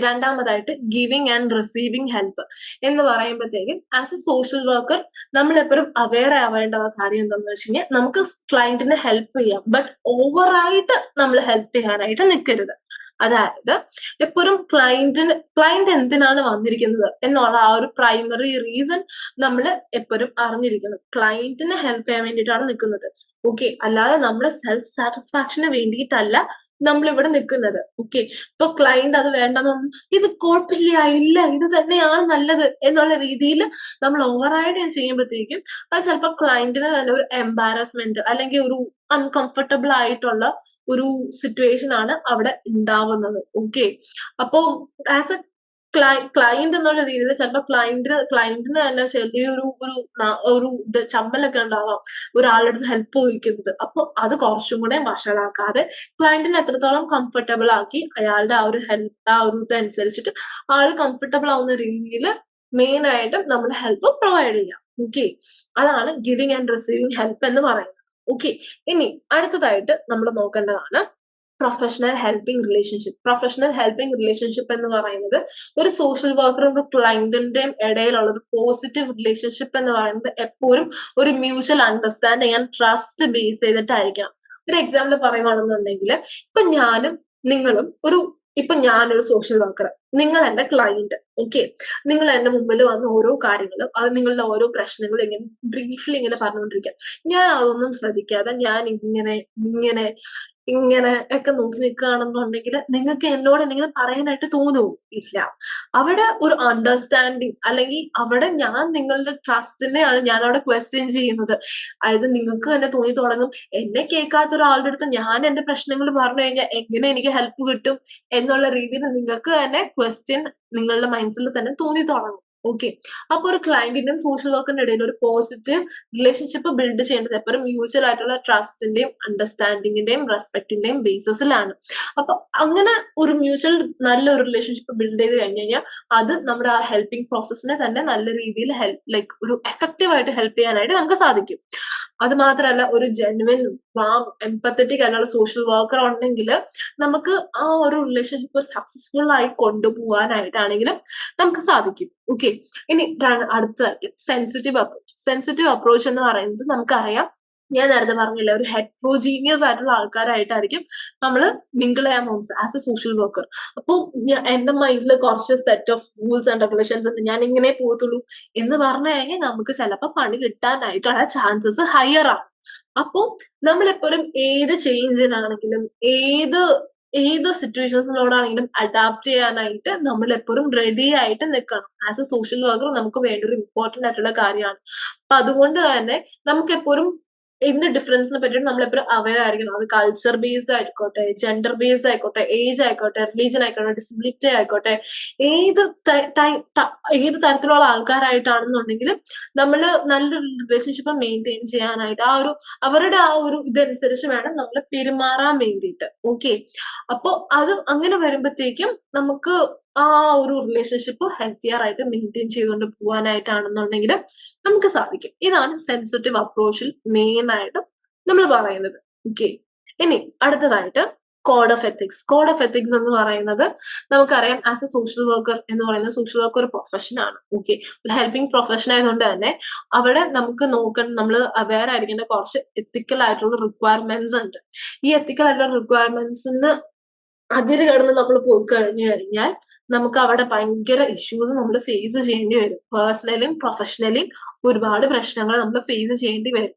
രണ്ടാമതായിട്ട് ഗിവിങ് ആൻഡ് റിസീവിങ് ഹെൽപ്പ് എന്ന് പറയുമ്പോഴത്തേക്കും ആസ് എ സോഷ്യൽ വർക്കർ നമ്മൾ എപ്പോഴും അവെയർ ആവേണ്ട കാര്യം എന്താണെന്ന് വെച്ച് കഴിഞ്ഞാൽ നമുക്ക് ക്ലയന്റിനെ ഹെൽപ്പ് ചെയ്യാം. ബട്ട് ഓവറായിട്ട് നമ്മൾ ഹെൽപ്പ് ചെയ്യാനായിട്ട് നിൽക്കരുത് അതായത് എപ്പോഴും ക്ലയന്റിന് ക്ലയന്റ് എന്തിനാണ് വന്നിരിക്കുന്നത് എന്നുള്ള ആ ഒരു പ്രൈമറി റീസൺ നമ്മൾ എപ്പോഴും അറിഞ്ഞിരിക്കണം. ക്ലയന്റിനെ ഹെൽപ്പ് ചെയ്യാൻ വേണ്ടിയിട്ടാണ് നിൽക്കുന്നത് ഓക്കെ അല്ലാതെ നമ്മുടെ സെൽഫ് സാറ്റിസ്ഫാക്ഷന് വേണ്ടിയിട്ടല്ല നമ്മൾ ഇവിടെ നിൽക്കുന്നത്. ഓക്കെ ഇപ്പൊ ക്ലയന്റ് അത് വേണ്ടെന്നൊന്നും ഇത് കുഴപ്പമില്ല ഇല്ല ഇത് തന്നെയാണ് നല്ലത് എന്നുള്ള രീതിയിൽ നമ്മൾ ഓവറായിട്ട് ചെയ്യുമ്പോഴത്തേക്കും അത് ചിലപ്പോൾ ക്ലയന്റിന് തന്നെ ഒരു എംബാരസ്മെന്റ് അല്ലെങ്കിൽ ഒരു അൺകംഫർട്ടബിൾ ആയിട്ടുള്ള ഒരു സിറ്റുവേഷൻ ആണ് അവിടെ ഉണ്ടാവുന്നത്. ഓക്കെ അപ്പോ ആസ് എ ക്ലയന്റ് എന്നുള്ള രീതിയിൽ ചിലപ്പോൾ ക്ലയന്റിന് ക്ലയന്റിന് തന്നെ ചെറിയൊരു ഒരു ഒരു ഇത് ചമ്മലൊക്കെ ഉണ്ടാവാം. ഒരാളുടെ അടുത്ത് ഹെൽപ്പ് ചോദിക്കുന്നത്. അപ്പൊ അത് കുറച്ചും കൂടെ വഷളാക്കാതെ ക്ലയന്റിനെ എത്രത്തോളം കംഫർട്ടബിൾ ആക്കി അയാളുടെ ആ ഒരു ഹെൽപ്പ് ആ ഒരു ഇതനുസരിച്ചിട്ട് ആൾ കംഫർട്ടബിൾ ആവുന്ന രീതിയിൽ മെയിൻ ആയിട്ട് നമ്മൾ ഹെൽപ്പ് പ്രൊവൈഡ് ചെയ്യാം. ഓക്കെ അതാണ് ഗിവിങ് ആൻഡ് റിസീവിങ് ഹെൽപ്പ് എന്ന് പറയുന്നത്. ഓക്കെ ഇനി അടുത്തതായിട്ട് നമ്മൾ നോക്കേണ്ടതാണ് professional helping relationship professional helping relationship എന്ന് പറയുന്നത് ഒരു സോഷ്യൽ വർക്കറും ഒരു ക്ലയന്റിന്റെയും ഇടയിലുള്ള ഒരു പോസിറ്റീവ് റിലേഷൻഷിപ്പ് എന്ന് പറയുന്നത് എപ്പോഴും ഒരു mutual understanding and trust base ചെയ്തിട്ടായിരിക്കണം. ഒരു എക്സാമ്പിൾ പറയുകയാണെന്നുണ്ടെങ്കിൽ ഇപ്പൊ ഞാനും നിങ്ങളും ഒരു ഇപ്പൊ ഞാനൊരു സോഷ്യൽ വർക്കർ നിങ്ങൾ എന്റെ ക്ലയന്റ് ഓക്കെ നിങ്ങൾ എന്റെ മുമ്പിൽ വന്ന ഓരോ കാര്യങ്ങളും അത് നിങ്ങളുടെ ഓരോ പ്രശ്നങ്ങളും ഇങ്ങനെ ബ്രീഫ്ലി ഇങ്ങനെ പറഞ്ഞുകൊണ്ടിരിക്കുക. ഞാൻ അതൊന്നും ശ്രദ്ധിക്കാതെ ഞാൻ ഇങ്ങനെ ഇങ്ങനെ ഇങ്ങനെ ഒക്കെ നോക്കി നിൽക്കുകയാണെന്നുണ്ടെങ്കിൽ നിങ്ങൾക്ക് എന്നോട് എന്തെങ്കിലും പറയാനായിട്ട് തോന്നൂ ഇല്ല. അവിടെ ഒരു അണ്ടർസ്റ്റാൻഡിങ് അല്ലെങ്കിൽ അവിടെ ഞാൻ നിങ്ങളുടെ ട്രസ്റ്റിനെയാണ് ഞാൻ അവിടെ ക്വസ്റ്റ്യൻ ചെയ്യുന്നത്. അതായത് നിങ്ങൾക്ക് തന്നെ തോന്നി തുടങ്ങും. എന്നെ കേൾക്കാത്ത ഒരാളുടെ അടുത്ത് ഞാൻ എന്റെ പ്രശ്നങ്ങൾ പറഞ്ഞു കഴിഞ്ഞാൽ എങ്ങനെ എനിക്ക് ഹെൽപ്പ് കിട്ടും എന്നുള്ള രീതിയിൽ നിങ്ങൾക്ക് തന്നെ ക്വസ്റ്റ്യൻ നിങ്ങളുടെ മനസ്സിൽ തന്നെ തോന്നി തുടങ്ങും. ഓക്കെ അപ്പൊ ഒരു ക്ലയന്റിന്റെയും സോഷ്യൽ വർക്കിന്റെ ഇടയിൽ ഒരു പോസിറ്റീവ് റിലേഷൻഷിപ്പ് ബിൽഡ് ചെയ്യേണ്ടത് എപ്പോഴും മ്യൂച്വൽ ആയിട്ടുള്ള ട്രസ്റ്റിന്റെയും അണ്ടർസ്റ്റാൻഡിങ്ങിന്റെയും റെസ്പെക്ടിന്റെയും ബേസിസിലാണ് അപ്പൊ അങ്ങനെ ഒരു മ്യൂച്വൽ നല്ലൊരു റിലേഷൻഷിപ്പ് ബിൽഡ് ചെയ്ത് കഴിഞ്ഞ് കഴിഞ്ഞാൽ അത് നമ്മുടെ ആ ഹെൽപ്പിംഗ് പ്രോസസ്സിനെ തന്നെ നല്ല രീതിയിൽ ഹെൽപ് ലൈക്ക് ഒരു എഫക്റ്റീവ് ആയിട്ട് ഹെൽപ്പ് ചെയ്യാനായിട്ട് നമുക്ക് സാധിക്കും. അത് മാത്രമല്ല ഒരു ജെനുവിൻ വാം എംപത്തറ്റിക് ആയിട്ടുള്ള സോഷ്യൽ വർക്കർ ഉണ്ടെങ്കിൽ നമുക്ക് ആ ഒരു റിലേഷൻഷിപ്പ് സക്സസ്ഫുൾ ആയി കൊണ്ടുപോകാനായിട്ടാണെങ്കിലും നമുക്ക് സാധിക്കും. ഓക്കെ ഇനി അടുത്തതായിട്ട് സെൻസിറ്റീവ് അപ്രോച്ച് സെൻസിറ്റീവ് അപ്രോച്ച് എന്ന് പറയുന്നത് നമുക്കറിയാം ഞാൻ നേരത്തെ പറഞ്ഞില്ല ഒരു ഹെട്രോജീനിയസ് ആയിട്ടുള്ള ആൾക്കാരായിട്ടായിരിക്കും നമ്മൾ മിങ്കിൾ ചെയ്യാൻ പോകുന്നത് ആസ് എ സോഷ്യൽ വർക്കർ അപ്പോൾ എന്റെ മൈൻഡിൽ കുറച്ച് set of rules and regulations ഉണ്ട്. ഞാൻ ഇങ്ങനെ പോകത്തുള്ളൂ എന്ന് പറഞ്ഞു കഴിഞ്ഞാൽ നമുക്ക് ചിലപ്പോൾ പണി കിട്ടാനായിട്ടുള്ള ചാൻസസ് ഹയർ ആണ്. അപ്പോൾ നമ്മളെപ്പോഴും ഏത് ചേഞ്ചിനാണെങ്കിലും ഏത് ഏത് സിറ്റുവേഷൻസിനോടാണെങ്കിലും അഡാപ്റ്റ് ചെയ്യാനായിട്ട് നമ്മൾ എപ്പോഴും റെഡി ആയിട്ട് നിൽക്കണം. ആസ് എ സോഷ്യൽ വർക്കർ നമുക്ക് വേണ്ട ഒരു ഇമ്പോർട്ടന്റ് ആയിട്ടുള്ള കാര്യമാണ്. അപ്പൊ അതുകൊണ്ട് തന്നെ നമുക്ക് എപ്പോഴും എന്ത് ഡിഫറൻസിനെ പറ്റിയിട്ട് നമ്മൾ എപ്പോഴും അവയർ ആയിരിക്കണം. അത് കൾച്ചർ ബേസ്ഡ് ആയിക്കോട്ടെ ജെൻഡർ ബേസ്ഡ് ആയിക്കോട്ടെ ഏജ് ആയിക്കോട്ടെ റിലീജിയൻ ആയിക്കോട്ടെ ഡിസബിലിറ്റി ആയിക്കോട്ടെ ഏത് ഏത് തരത്തിലുള്ള ആൾക്കാരായിട്ടാണെന്നുണ്ടെങ്കിലും നമ്മൾ നല്ലൊരു റിലേഷൻഷിപ്പ് മെയിന്റെയിൻ ചെയ്യാനായിട്ട് ആ ഒരു അവരുടെ ആ ഒരു ഇതനുസരിച്ച് വേണം നമ്മൾ പെരുമാറാൻ വേണ്ടിയിട്ട്. ഓക്കെ അപ്പോൾ അത് അങ്ങനെ വരുമ്പോഴത്തേക്കും നമുക്ക് ആ ഒരു റിലേഷൻഷിപ്പ് ഹെൽത്തിയർ ആയിട്ട് മെയിന്റെയിൻ ചെയ്തുകൊണ്ട് പോകാനായിട്ടാണെന്നുണ്ടെങ്കിൽ നമുക്ക് സാധിക്കും. ഇതാണ് സെൻസിറ്റീവ് അപ്രോച്ചിൽ മെയിൻ ആയിട്ട് നമ്മൾ പറയുന്നത്. ഓക്കെ ഇനി അടുത്തതായിട്ട് code of ethics code of ethics എന്ന് പറയുന്നത് നമുക്കറിയാം ആസ് എ സോഷ്യൽ വർക്കർ എന്ന് പറയുന്നത് സോഷ്യൽ വർക്കർ ഒരു പ്രൊഫഷൻ ആണ്. ഓക്കെ ഒരു ഹെൽപ്പിംഗ് പ്രൊഫഷൻ ആയതുകൊണ്ട് തന്നെ അവിടെ നമുക്ക് നോക്കണം നമ്മൾ അവയർ ആയിരിക്കേണ്ട കുറച്ച് എത്തിക്കൽ ആയിട്ടുള്ള റിക്വയർമെന്റ്സ് ഉണ്ട്. ഈ എത്തിക്കൽ ആയിട്ടുള്ള റിക്വയർമെന്റ്സിന് അതിര് കടന്ന് നമ്മൾ പോയി കഴിഞ്ഞു കഴിഞ്ഞാൽ നമുക്ക് അവിടെ ഭയങ്കര ഇഷ്യൂസ് നമ്മൾ ഫേസ് ചെയ്യേണ്ടി വരും. പേഴ്സണലിയും പ്രൊഫഷണലിയും ഒരുപാട് പ്രശ്നങ്ങൾ നമ്മൾ ഫേസ് ചെയ്യേണ്ടി വരും.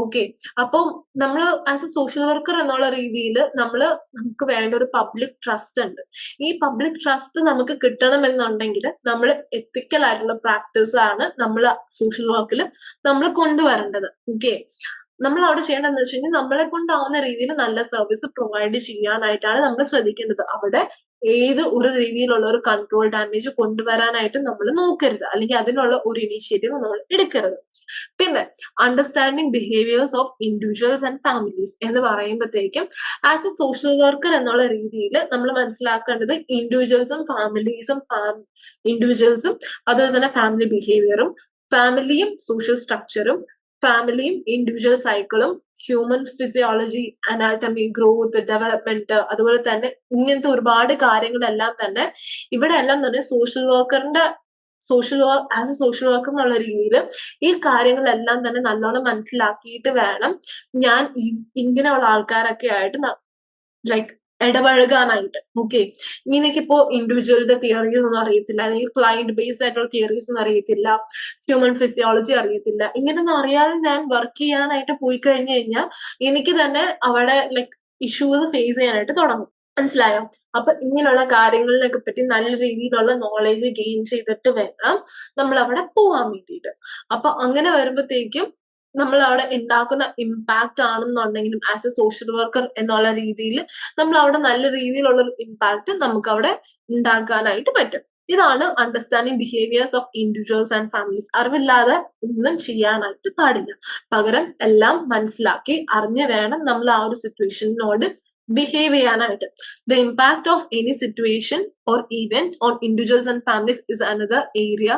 ഓക്കെ അപ്പം നമ്മൾ ആസ് എ സോഷ്യൽ വർക്കർ എന്നുള്ള രീതിയിൽ നമ്മൾ നമുക്ക് വേണ്ട ഒരു പബ്ലിക് ട്രസ്റ്റ് ഉണ്ട്. ഈ പബ്ലിക് ട്രസ്റ്റ് നമുക്ക് കിട്ടണമെന്നുണ്ടെങ്കിൽ നമ്മൾ എത്തിക്കൽ ആയിട്ടുള്ള പ്രാക്ടീസാണ് നമ്മൾ സോഷ്യൽ വർക്കിൽ നമ്മൾ കൊണ്ടുവരേണ്ടത്. ഓക്കെ നമ്മൾ അവിടെ ചെയ്യേണ്ടതെന്ന് വെച്ച് കഴിഞ്ഞാൽ നമ്മളെ കൊണ്ടാവുന്ന രീതിയിൽ നല്ല സർവീസ് പ്രൊവൈഡ് ചെയ്യാനായിട്ടാണ് നമ്മൾ ശ്രദ്ധിക്കേണ്ടത്. അവിടെ ഏത് ഒരു രീതിയിലുള്ള ഒരു കൺട്രോൾ ഡാമേജ് കൊണ്ടുവരാനായിട്ട് നമ്മൾ നോക്കരുത്. അല്ലെങ്കിൽ അതിനുള്ള ഒരു ഇനീഷ്യേറ്റീവ് നമ്മൾ എടുക്കരുത്. പിന്നെ understanding behaviours of individuals and families എന്ന് പറയുമ്പോഴത്തേക്കും ആസ് എ സോഷ്യൽ വർക്കർ എന്നുള്ള രീതിയിൽ നമ്മൾ മനസ്സിലാക്കേണ്ടത് ഇൻഡിവിജ്വൽസും ഫാമിലീസും ഇൻഡിവിജ്വൽസും അതുപോലെ തന്നെ ഫാമിലി ബിഹേവിയറും ഫാമിലിയും സോഷ്യൽ സ്ട്രക്ചറും ഫാമിലിയും ഇൻഡിവിജ്വൽ സൈക്കിളും human physiology anatomy growth development അതുപോലെ തന്നെ ഇങ്ങനത്തെ ഒരുപാട് കാര്യങ്ങളെല്ലാം തന്നെ ഇവിടെ എല്ലാം തന്നെ social വർക്കറിന്റെ social work as a social work എന്നുള്ള രീതിയിൽ ഈ കാര്യങ്ങളെല്ലാം തന്നെ നല്ലോണം മനസ്സിലാക്കിയിട്ട് വേണം ഞാൻ ഇങ്ങനെയുള്ള ആൾക്കാരൊക്കെ ആയിട്ട് ലൈക്ക് ഇടപഴകാനായിട്ട്. ഓക്കെ ഇങ്ങനെയൊക്കെ ഇപ്പോ ഇൻഡിവിജ്വലിന്റെ തിയറീസ് ഒന്നും അറിയത്തില്ല. അല്ലെങ്കിൽ ക്ലയന്റ് ബേസ്ഡ് ആയിട്ടുള്ള തിയറീസ് ഒന്നും അറിയത്തില്ല. ഹ്യൂമൻ ഫിസിയോളജി അറിയത്തില്ല. ഇങ്ങനെയൊന്നും അറിയാതെ ഞാൻ വർക്ക് ചെയ്യാനായിട്ട് പോയി കഴിഞ്ഞു കഴിഞ്ഞാൽ എനിക്ക് തന്നെ അവിടെ ലൈക്ക് ഇഷ്യൂസ് ഫേസ് ചെയ്യാനായിട്ട് തുടങ്ങും. മനസ്സിലായോ? അപ്പൊ ഇങ്ങനെയുള്ള കാര്യങ്ങളിലൊക്കെ പറ്റി നല്ല രീതിയിലുള്ള നോളേജ് ഗെയിൻ ചെയ്തിട്ട് വേണം നമ്മൾ അവിടെ പോവാൻ വേണ്ടിയിട്ട്. അപ്പൊ അങ്ങനെ വരുമ്പോഴത്തേക്കും നമ്മൾ അവിടെ ഉണ്ടാക്കുന്ന ഇമ്പാക്റ്റ് ആണെന്നുണ്ടെങ്കിലും ആസ് എ സോഷ്യൽ വർക്കർ എന്നുള്ള രീതിയിൽ നമ്മൾ അവിടെ നല്ല രീതിയിലുള്ള ഒരു നമുക്ക് അവിടെ ഉണ്ടാക്കാനായിട്ട് പറ്റും. ഇതാണ് understanding behaviours of individuals and families അറിവില്ലാതെ ഒന്നും ചെയ്യാനായിട്ട് പാടില്ല. പകരം എല്ലാം മനസ്സിലാക്കി അറിഞ്ഞു വേണം നമ്മൾ ആ ഒരു സിറ്റുവേഷനോട് ബിഹേവ് ചെയ്യാനായിട്ട്. The impact of any situation or event on individuals and families is another area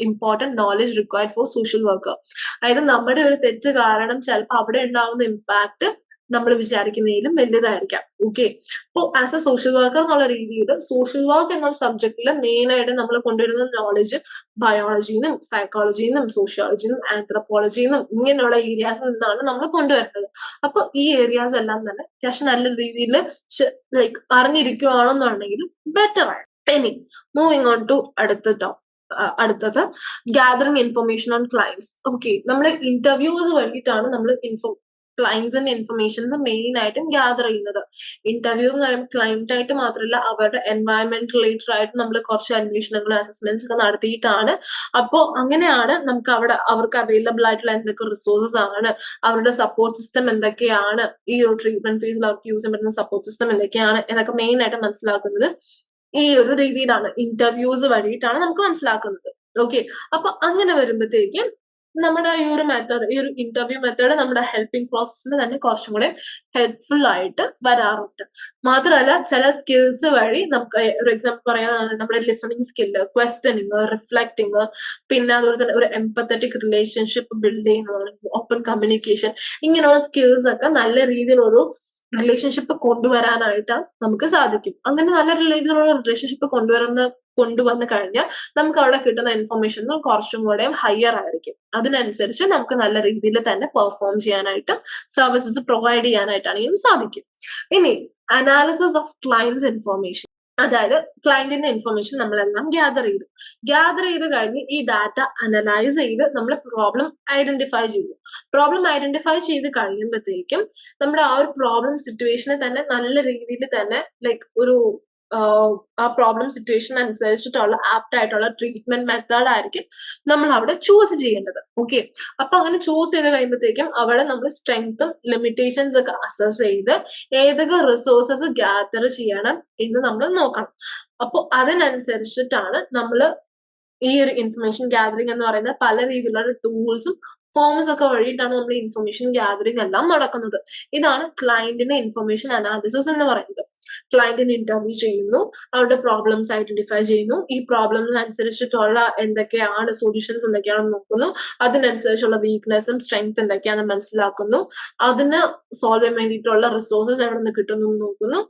important knowledge required for social worker അതായത് നമ്മുടെ ഒരു തെറ്റ് കാരണം ചിലപ്പോൾ അവിടെ ഉണ്ടാവുന്ന ഇമ്പാക്ട് നമ്മൾ വിചാരിക്കുന്നതിലും വലുതായിരിക്കാം. ഓക്കെ അപ്പോൾ ആസ് എ സോഷ്യൽ വർക്കർ എന്നുള്ള രീതിയിൽ സോഷ്യൽ വർക്ക് എന്നുള്ള സബ്ജക്റ്റിൽ മെയിൻ ആയിട്ട് നമ്മൾ കൊണ്ടുവരുന്ന നോളജ് ബയോളജിന്നും സൈക്കോളജിന്നും സോഷ്യോളജിന്നും ആന്ത്രപ്പോളജിന്നും ഇങ്ങനെയുള്ള ഏരിയാസിൽ നിന്നാണ് നമ്മൾ കൊണ്ടുവരുന്നത്. അപ്പോൾ ഈ ഏരിയാസ് എല്ലാം തന്നെ അത്യാവശ്യം നല്ല രീതിയിൽ ലൈക്ക് അറിഞ്ഞിരിക്കുവാണെന്നുണ്ടെങ്കിലും ബെറ്റർ ആണ്. ഇനി മൂവിങ് ഓൺ ടു അടുത്ത ടോപ്പ് അടുത്തത്. Gathering information on clients okay നമ്മൾ ഇന്റർവ്യൂസ് വേണ്ടിയിട്ടാണ് നമ്മൾ ഇൻഫോ ക്ലയൻസിന്റെ ഇൻഫർമേഷൻസ് മെയിൻ ആയിട്ടും ഗ്യാദർ ചെയ്യുന്നത്. ഇന്റർവ്യൂസ് എന്ന് പറയുമ്പോൾ ക്ലയന്റ് ആയിട്ട് മാത്രമല്ല അവരുടെ എൻവയോൺമെന്റ് റിലേറ്റഡ് ആയിട്ട് നമ്മൾ കുറച്ച് അന്വേഷണങ്ങളും അസസ്മെന്റ്സ് ഒക്കെ നടത്തിയിട്ടാണ്. അപ്പോൾ അങ്ങനെയാണ് നമുക്ക് അവിടെ അവർക്ക് അവൈലബിൾ ആയിട്ടുള്ള എന്തൊക്കെ റിസോഴ്സസ് ആണ് അവരുടെ സപ്പോർട്ട് സിസ്റ്റം എന്തൊക്കെയാണ് ഈ ഒരു ട്രീറ്റ്മെന്റ് ഫേസിൽ അവർക്ക് യൂസ് ചെയ്യാൻ പറ്റുന്ന സപ്പോർട്ട് സിസ്റ്റം എന്തൊക്കെയാണ് എന്നൊക്കെ മെയിൻ ആയിട്ട് മനസ്സിലാക്കുന്നത്. ഈ ഒരു രീതിയിലാണ് ഇന്റർവ്യൂസ് വഴിയിട്ടാണ് നമുക്ക് മനസ്സിലാക്കുന്നത്. ഓക്കെ അപ്പൊ അങ്ങനെ വരുമ്പോഴത്തേക്കും നമ്മുടെ ഈ ഒരു മെത്തേഡ് ഈ ഒരു ഇന്റർവ്യൂ മെത്തേഡ് നമ്മുടെ ഹെൽപ്പിംഗ് പ്രോസസ്സിന് തന്നെ കുറച്ചും കൂടെ ഹെൽപ്ഫുൾ ആയിട്ട് വരാറുണ്ട്. മാത്രമല്ല ചില സ്കിൽസ് വഴി നമുക്ക് ഒരു എക്സാമ്പിൾ പറയാനാണ് നമ്മുടെ ലിസണിങ് സ്കില്ല് ക്വസ്റ്റനിങ് റിഫ്ലക്റ്റിങ് പിന്നെ അതുപോലെ തന്നെ ഒരു എംപത്തറ്റിക് റിലേഷൻഷിപ്പ് ബിൽഡ് ചെയ്യുന്നതാണ് ഓപ്പൺ കമ്മ്യൂണിക്കേഷൻ ഇങ്ങനെയുള്ള സ്കിൽസ് ഒക്കെ നല്ല രീതിയിലൊരു റിലേഷൻഷിപ്പ് കൊണ്ടുവരാനായിട്ട് നമുക്ക് സാധിക്കും. അങ്ങനെ നല്ല രീതിയിലുള്ള റിലേഷൻഷിപ്പ് കൊണ്ടുവരുന്ന കൊണ്ടുവന്നു കഴിഞ്ഞാൽ നമുക്ക് അവിടെ കിട്ടുന്ന ഇൻഫർമേഷൻ കുറച്ചും കൂടെ ഹയർ ആയിരിക്കും. അതിനനുസരിച്ച് നമുക്ക് നല്ല രീതിയിൽ തന്നെ പെർഫോം ചെയ്യാനായിട്ടും സർവീസസ് പ്രൊവൈഡ് ചെയ്യാനായിട്ടാണെങ്കിലും സാധിക്കും. ഇനി അനാലിസിസ് ഓഫ് ക്ലയൻസ് ഇൻഫർമേഷൻ അതായത് ക്ലയന്റിന്റെ ഇൻഫർമേഷൻ നമ്മളെല്ലാം ഗ്യാദർ ചെയ്തു. ഗ്യാദർ ചെയ്ത് കഴിഞ്ഞ് ഈ ഡാറ്റ അനലൈസ് ചെയ്ത് നമ്മൾ പ്രോബ്ലം ഐഡന്റിഫൈ ചെയ്തു. പ്രോബ്ലം ഐഡന്റിഫൈ ചെയ്ത് കഴിയുമ്പോഴത്തേക്കും നമ്മുടെ ആ ഒരു പ്രോബ്ലം സിറ്റുവേഷനെ തന്നെ നല്ല രീതിയിൽ തന്നെ ലൈക്ക് ഒരു ആ പ്രോബ്ലം സിറ്റുവേഷൻ അനുസരിച്ചിട്ടുള്ള ആപ്റ്റ് ആയിട്ടുള്ള ട്രീറ്റ്മെന്റ് മെത്തേഡ് ആയിരിക്കും നമ്മൾ അവിടെ ചൂസ് ചെയ്യേണ്ടത്. ഓക്കെ അപ്പൊ അങ്ങനെ ചൂസ് ചെയ്ത് കഴിയുമ്പോഴത്തേക്കും അവിടെ നമ്മൾ സ്ട്രെങ്ത്തും ലിമിറ്റേഷൻസ് ഒക്കെ അസസ് ചെയ്ത് ഏതൊക്കെ റിസോഴ്സസ് ഗ്യാദർ ചെയ്യണം എന്ന് നമ്മൾ നോക്കണം. അപ്പോൾ അതിനനുസരിച്ചിട്ടാണ് നമ്മൾ ഈ ഒരു ഇൻഫർമേഷൻ ഗ്യാതറിംഗ് എന്ന് പറയുന്ന പല രീതിയിലുള്ള ടൂൾസും ഫോംസ് ഒക്കെ വഴിയിട്ടാണ് നമ്മൾ ഇൻഫർമേഷൻ ഗ്യാതറിംഗ് എല്ലാം നടക്കുന്നത്. ഇതാണ് ക്ലയന്റിന്റെ ഇൻഫർമേഷൻ അനാലിസിസ് എന്ന് പറയുന്നത്. ക്ലയന്റിന് ഇന്റർവ്യൂ ചെയ്യുന്നു അവരുടെ പ്രോബ്ലംസ് ഐഡന്റിഫൈ ചെയ്യുന്നു. ഈ പ്രോബ്ലംസ് അനുസരിച്ചിട്ടുള്ള എന്തൊക്കെയാണ് സൊല്യൂഷൻസ് എന്തൊക്കെയാണെന്ന് നോക്കുന്നു. അതിനനുസരിച്ചുള്ള വീക്ക്നെസ്സും സ്ട്രെങ്ത് എന്തൊക്കെയാണെന്ന് മനസ്സിലാക്കുന്നു. അതിന് സോൾവ് ചെയ്യാൻ വേണ്ടിയിട്ടുള്ള റിസോഴ്സസ് എവിടെ നിന്ന് കിട്ടുന്നു നോക്കുന്നു.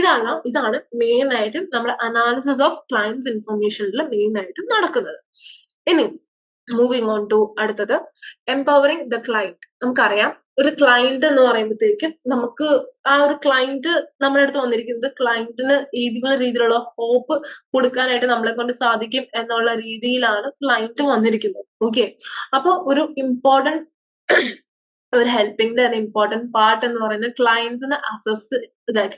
ഇതാണ് ഇതാണ് മെയിൻ ആയിട്ടും നമ്മുടെ അനാലിസിസ് ഓഫ് ക്ലയൻസ് ഇൻഫർമേഷനിൽ മെയിൻ ആയിട്ടും നടക്കുന്നത്. ഇനി മൂവിങ് ഓൺ ടു അടുത്തത്. എംപവറിങ് ദ ക്ലൈന്റ് നമുക്കറിയാം ഒരു ക്ലയന്റ് എന്ന് പറയുമ്പോഴത്തേക്കും നമുക്ക് ആ ഒരു ക്ലയന്റ് നമ്മുടെ അടുത്ത് വന്നിരിക്കുന്നത് ക്ലയന്റിന് ഏതെങ്കിലും രീതിയിലുള്ള ഹോപ്പ് കൊടുക്കാനായിട്ട് നമ്മളെ കൊണ്ട് സാധിക്കും എന്നുള്ള രീതിയിലാണ് ക്ലയന്റ് വന്നിരിക്കുന്നത്. ഓക്കെ അപ്പൊ ഒരു ഇമ്പോർട്ടന്റ് ഒരു ഹെൽപ്പിംഗിന്റെ ഒരു ഇമ്പോർട്ടന്റ് പാർട്ട് എന്ന് പറയുന്നത് ക്ലയൻസിനെ അസസ്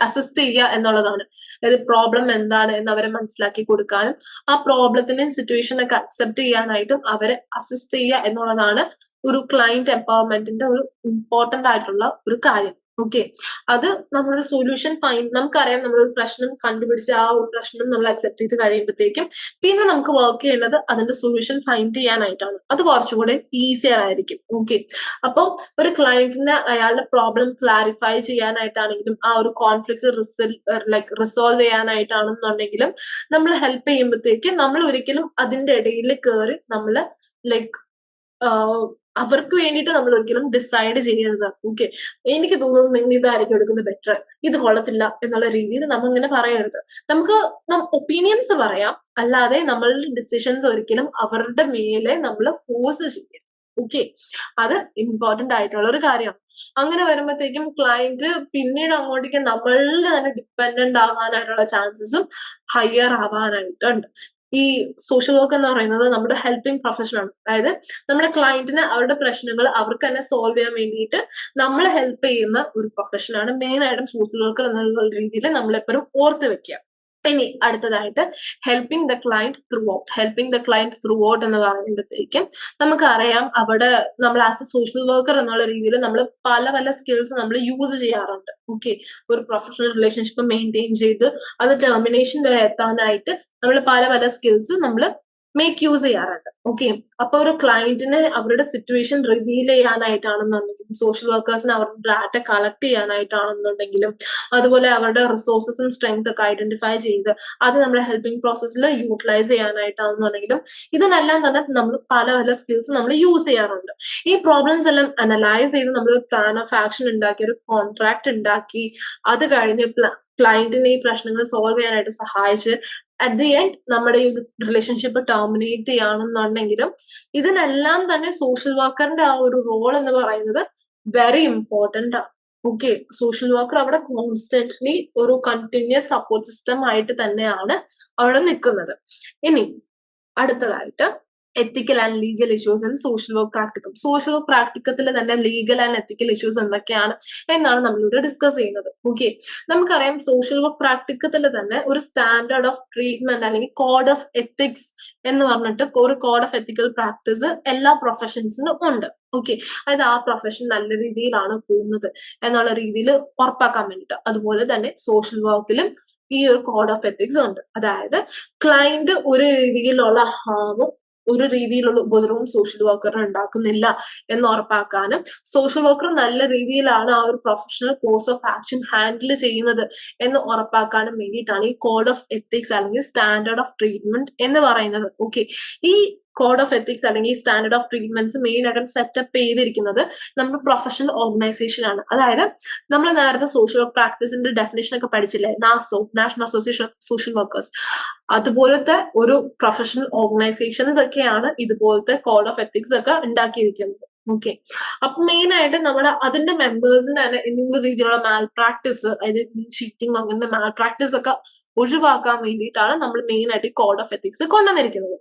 അസിസ്റ്റ് ചെയ്യുക എന്നുള്ളതാണ്. അതായത് പ്രോബ്ലം എന്താണ് എന്ന് അവരെ മനസ്സിലാക്കി കൊടുക്കാനും ആ പ്രോബ്ലത്തിനെയും സിറ്റുവേഷനൊക്കെ അക്സെപ്റ്റ് ചെയ്യാനായിട്ടും അവരെ അസിസ്റ്റ് ചെയ്യുക എന്നുള്ളതാണ് ഒരു ക്ലയന്റ് എംപവർമെന്റിന്റെ ഒരു ഇമ്പോർട്ടന്റ് ആയിട്ടുള്ള ഒരു കാര്യം. ഓക്കെ അത് നമ്മളൊരു സൊല്യൂഷൻ ഫൈൻ നമുക്കറിയാം നമ്മൾ പ്രശ്നം കണ്ടുപിടിച്ച് ആ ഒരു പ്രശ്നം നമ്മൾ അക്സെപ്റ്റ് ചെയ്ത് കഴിയുമ്പോഴത്തേക്കും പിന്നെ നമുക്ക് വർക്ക് ചെയ്യേണ്ടത് അതിന്റെ സൊല്യൂഷൻ ഫൈൻഡ് ചെയ്യാനായിട്ടാണ്. അത് കുറച്ചുകൂടെ ഈസിയർ ആയിരിക്കും. ഓക്കെ അപ്പം ഒരു ക്ലയന്റിന്റെ അയാളുടെ പ്രോബ്ലം ക്ലാരിഫൈ ചെയ്യാനായിട്ടാണെങ്കിലും ആ ഒരു കോൺഫ്ലിക്ട് റിസൾ ലൈക്ക് റിസോൾവ് ചെയ്യാനായിട്ടാണെന്നുണ്ടെങ്കിലും നമ്മൾ ഹെൽപ്പ് ചെയ്യുമ്പോഴത്തേക്ക് നമ്മൾ ഒരിക്കലും അതിന്റെ ഇടയിൽ കയറി നമ്മൾ ലൈക്ക് അവർക്ക് വേണ്ടിയിട്ട് നമ്മൾ ഒരിക്കലും ഡിസൈഡ് ചെയ്യരുത്. ഓക്കെ എനിക്ക് തോന്നുന്നത് നിങ്ങൾ ഇതായിരിക്കും എടുക്കുന്നത് ബെറ്റർ ഇത് കൊള്ളത്തില്ല എന്നുള്ള രീതിയിൽ നമ്മൾ ഇങ്ങനെ പറയരുത്. നമുക്ക് ഒപ്പീനിയൻസ് പറയാം. അല്ലാതെ നമ്മളുടെ ഡിസിഷൻസ് ഒരിക്കലും അവരുടെ മേലെ നമ്മൾ ഫോഴ്സ് ചെയ്യരുത്. ഓക്കെ അത് ഇമ്പോർട്ടന്റ് ആയിട്ടുള്ള ഒരു കാര്യമാണ് അങ്ങനെ വരുമ്പോഴത്തേക്കും ക്ലയന്റ് പിന്നീട് അങ്ങോട്ടേക്ക് നമ്മളിൽ തന്നെ ഡിപ്പെൻഡന്റ് ആവാനായിട്ടുള്ള ചാൻസസും ഹയർ ആവാനായിട്ടുണ്ട്. ഈ സോഷ്യൽ വർക്ക് എന്ന് പറയുന്നത് നമ്മുടെ ഹെൽപ്പിംഗ് പ്രൊഫഷൻ ആണ്. അതായത് നമ്മുടെ ക്ലയന്റിന് അവരുടെ പ്രശ്നങ്ങൾ അവർക്ക് തന്നെ സോൾവ് ചെയ്യാൻ വേണ്ടിയിട്ട് നമ്മൾ ഹെൽപ്പ് ചെയ്യുന്ന ഒരു പ്രൊഫഷനാണ് മെയിൻ ആയിട്ടും സോഷ്യൽ വർക്കർ എന്നുള്ള രീതിയിൽ നമ്മളെപ്പോഴും ഓർത്ത് വെക്കുക. ഇനി അടുത്തതായിട്ട് helping the client throughout helping the client throughout എന്ന് പറയുമ്പോഴത്തേക്കും നമുക്കറിയാം അവിടെ നമ്മൾ ആസ് എ സോഷ്യൽ വർക്കർ എന്നുള്ള രീതിയിൽ നമ്മൾ പല പല സ്കിൽസ് നമ്മൾ യൂസ് ചെയ്യാറുണ്ട്. ഓക്കെ ഒരു പ്രൊഫഷണൽ റിലേഷൻഷിപ്പ് മെയിന്റെയിൻ ചെയ്ത് അത് ടെർമിനേഷൻ വരെ എത്താനായിട്ട് നമ്മൾ പല പല സ്കിൽസ് നമ്മൾ മേക്ക് യൂസ് ചെയ്യാറുണ്ട്. ഓക്കെ അപ്പൊ ഒരു ക്ലയന്റിന് അവരുടെ സിറ്റുവേഷൻ റിവീൽ ചെയ്യാനായിട്ടാണെന്നുണ്ടെങ്കിലും സോഷ്യൽ വർക്കേഴ്സിന് അവരുടെ ഡാറ്റ കളക്ട് ചെയ്യാനായിട്ടാണെന്നുണ്ടെങ്കിലും അതുപോലെ അവരുടെ റിസോഴ്സസും സ്ട്രെങ്ത് ഒക്കെ ഐഡന്റിഫൈ ചെയ്ത് അത് നമ്മുടെ ഹെൽപ്പിംഗ് പ്രോസസ്സിൽ യൂട്ടിലൈസ് ചെയ്യാനായിട്ടാണെന്നുണ്ടെങ്കിലും ഇതിനെല്ലാം തന്നെ നമ്മൾ പല പല സ്കിൽസ് നമ്മൾ യൂസ് ചെയ്യാറുണ്ട്. ഈ പ്രോബ്ലംസ് എല്ലാം അനലൈസ് ചെയ്ത് നമ്മൾ പ്ലാൻ ഓഫ് ആക്ഷൻ ഉണ്ടാക്കി ഒരു കോൺട്രാക്ട് ഉണ്ടാക്കി അത് കഴിഞ്ഞ് ക്ലയന്റിനെ ഈ പ്രശ്നങ്ങൾ സോൾവ് ചെയ്യാനായിട്ട് സഹായിച്ച് അറ്റ് ദി എൻഡ് നമ്മുടെ ഈ റിലേഷൻഷിപ്പ് ടെർമിനേറ്റ് ചെയ്യണമെന്നുണ്ടെങ്കിലും ഇതിനെല്ലാം തന്നെ സോഷ്യൽ വർക്കറിന്റെ ആ ഒരു റോൾ എന്ന് പറയുന്നത് വെരി ഇമ്പോർട്ടന്റ് ആണ് ഓക്കെ സോഷ്യൽ വർക്കർ അവിടെ കോൺസ്റ്റന്റ്ലി ഒരു കണ്ടിന്യൂസ് സപ്പോർട്ട് സിസ്റ്റം ആയിട്ട് തന്നെയാണ് അവിടെ നിൽക്കുന്നത്. ഇനി അടുത്തതായിട്ട് ethical and legal issues in social work practicum social work പ്രാക്ടിക്കത്തിൽ തന്നെ ലീഗൽ ആൻഡ് എത്തിക്കൽ ഇഷ്യൂസ് എന്തൊക്കെയാണ് എന്നാണ് നമ്മളിവിടെ ഡിസ്കസ് ചെയ്യുന്നത്. ഓക്കെ നമുക്കറിയാം സോഷ്യൽ വർക്ക് പ്രാക്ടിക്കത്തിൽ തന്നെ ഒരു സ്റ്റാൻഡേർഡ് ഓഫ് ട്രീറ്റ്മെന്റ് അല്ലെങ്കിൽ കോഡ് ഓഫ് എത്തിക്സ് എന്ന് പറഞ്ഞിട്ട് ഒരു കോഡ് ഓഫ് എത്തിക്കൽ പ്രാക്ടീസ് എല്ലാ പ്രൊഫഷൻസിനും ഉണ്ട്. ഓക്കെ അതായത് ആ പ്രൊഫഷൻ നല്ല രീതിയിലാണ് പോകുന്നത് എന്നുള്ള രീതിയിൽ ഉറപ്പാക്കാൻ വേണ്ടിയിട്ട്. അതുപോലെ തന്നെ സോഷ്യൽ വർക്കിലും ഈ ഒരു കോഡ് ഓഫ് എത്തിക്സ് ഉണ്ട്. അതായത് ക്ലയന്റ് ഒരു രീതിയിലുള്ള ഹാമും ഒരു രീതിയിലുള്ള ഉപദ്രവവും സോഷ്യൽ വർക്കറിന് ഉണ്ടാക്കുന്നില്ല എന്ന് ഉറപ്പാക്കാനും സോഷ്യൽ വർക്കർ നല്ല രീതിയിലാണ് ആ ഒരു professional course of action handle ചെയ്യുന്നത് എന്ന് ഉറപ്പാക്കാനും വേണ്ടിയിട്ടാണ് ഈ കോഡ് ഓഫ് എത്തിക്സ് അല്ലെങ്കിൽ സ്റ്റാൻഡേർഡ് ഓഫ് ട്രീറ്റ്മെന്റ് എന്ന് പറയുന്നത്. ഓക്കെ ഈ കോഡ് ഓഫ് എത്തിക്സ് അല്ലെങ്കിൽ സ്റ്റാൻഡേർഡ് ഓഫ് ട്രീറ്റ്മെന്റ്സ് മെയിൻ ആയിട്ടും സെറ്റപ്പ് ചെയ്തിരിക്കുന്നത് നമ്മുടെ പ്രൊഫഷണൽ ഓർഗനൈസേഷൻ ആണ്. അതായത് നമ്മൾ നേരത്തെ സോഷ്യൽ വർക്ക് പ്രാക്ടീസിന്റെ ഡെഫിനേഷൻ ഒക്കെ പഠിച്ചില്ലേ? നാസോ national association of social workers അതുപോലത്തെ ഒരു പ്രൊഫഷണൽ ഓർഗനൈസേഷൻസ് ഒക്കെയാണ് ഇതുപോലത്തെ കോഡ് ഓഫ് എത്തിക്സ് ഒക്കെ ഉണ്ടാക്കിയിരിക്കുന്നത്. ഓക്കെ അപ്പൊ മെയിൻ ആയിട്ട് നമ്മുടെ അതിന്റെ മെമ്പേഴ്സിന് തന്നെ എന്തെങ്കിലും രീതിയിലുള്ള മാൽ പ്രാക്ടീസ് അതായത് ചീറ്റിംഗ് അങ്ങനത്തെ മാൽ പ്രാക്ടീസ് ഒക്കെ ഒഴിവാക്കാൻ വേണ്ടിയിട്ടാണ് നമ്മൾ മെയിൻ ആയിട്ട് കോഡ് ഓഫ് എത്തിക്സ് കൊണ്ടുവന്നിരിക്കുന്നത്.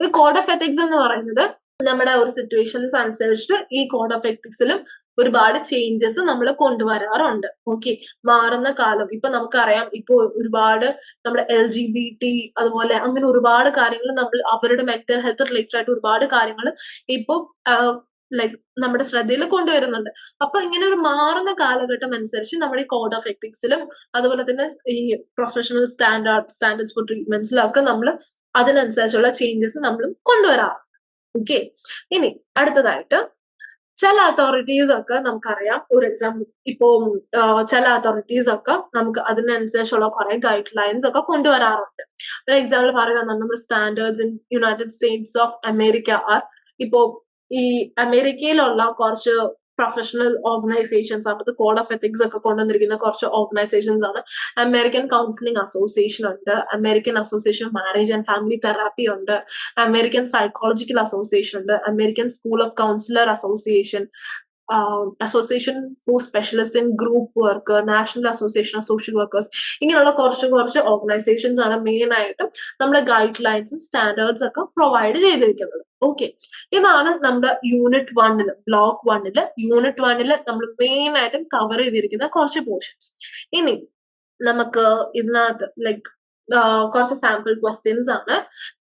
ഒരു കോഡ് ഓഫ് എത്തിക്സ് എന്ന് പറയുന്നത് നമ്മുടെ ഒരു സിറ്റുവേഷൻസ് അനുസരിച്ചിട്ട് ഈ കോഡ് ഓഫ് എത്തിക്സിലും ഒരുപാട് ചേഞ്ചസ് നമ്മൾ കൊണ്ടുവരാറുണ്ട്. ഓക്കെ മാറുന്ന കാലം. ഇപ്പൊ നമുക്കറിയാം ഇപ്പോ ഒരുപാട് നമ്മുടെ എൽ ജി ബി ടി അതുപോലെ അങ്ങനെ ഒരുപാട് കാര്യങ്ങൾ നമ്മൾ അവരുടെ മെന്റൽ ഹെൽത്ത് റിലേറ്റഡ് ആയിട്ട് ഒരുപാട് കാര്യങ്ങൾ ഇപ്പോ ലൈക് നമ്മുടെ ശ്രദ്ധയിൽ കൊണ്ടുവരുന്നുണ്ട്. അപ്പൊ ഇങ്ങനെ ഒരു മാറുന്ന കാലഘട്ടം അനുസരിച്ച് നമ്മുടെ ഈ കോഡ് ഓഫ് എത്തിക്സിലും അതുപോലെ തന്നെ ഈ പ്രൊഫഷണൽ സ്റ്റാൻഡേർഡ് സ്റ്റാൻഡേർഡ്സ് ഫോർ ട്രീറ്റ്മെന്റ്സിലൊക്കെ നമ്മൾ അതിനനുസരിച്ചുള്ള ചേഞ്ചസ് നമ്മൾ കൊണ്ടുവരാറുണ്ട് ഓക്കെ ഇനി അടുത്തതായിട്ട് ചില അതോറിറ്റീസ് ഒക്കെ നമുക്കറിയാം. ഒരു എക്സാമ്പിൾ ഇപ്പോ ചില അതോറിറ്റീസ് ഒക്കെ നമുക്ക് അതിനനുസരിച്ചുള്ള കുറെ ഗൈഡ് ലൈൻസ് ഒക്കെ കൊണ്ടുവരാറുണ്ട്. ഒരു എക്സാമ്പിൾ പറയുക നമ്മുടെ standards in United States of America are ഇപ്പോ ഈ അമേരിക്കയിലുള്ള കുറച്ച് പ്രൊഫഷണൽ ഓർഗനൈസേഷൻസ് അവിടുത്തെ കോഡ് ഓഫ് എത്തിക്സ് ഒക്കെ കൊണ്ടുവന്നിരിക്കുന്ന കുറച്ച് ഓർഗനൈസേഷൻസ് ആണ്. അമേരിക്കൻ കൗൺസിലിംഗ് അസോസിയേഷൻ ഉണ്ട്. American association of marriage and family therapy ഉണ്ട്. അമേരിക്കൻ സൈക്കോളജിക്കൽ അസോസിയേഷൻ ഉണ്ട്. American school of counsellor association association for specialist in group work national association of social workers ഇങ്ങനെയുള്ള കുറച്ച് കുറച്ച് ഓർഗനൈസേഷൻസ് ആണ് main ആയിട്ടും നമ്മുടെ guide ലൈൻസും സ്റ്റാൻഡേർഡ്സ് ഒക്കെ പ്രൊവൈഡ് ചെയ്തിരിക്കുന്നത്. ഓക്കെ ഇതാണ് നമ്മുടെ യൂണിറ്റ് വണ്ണിൽ ബ്ലോക്ക് വണ്ണിൽ യൂണിറ്റ് വണ്ണിൽ നമ്മൾ മെയിൻ ആയിട്ടും കവർ ചെയ്തിരിക്കുന്ന കുറച്ച് പോർഷൻസ് ഇനി നമുക്ക് ഇതിനകത്ത് ലൈക്ക് കുറച്ച് സാമ്പിൾ ക്വസ്റ്റ്യൻസ് ആണ്.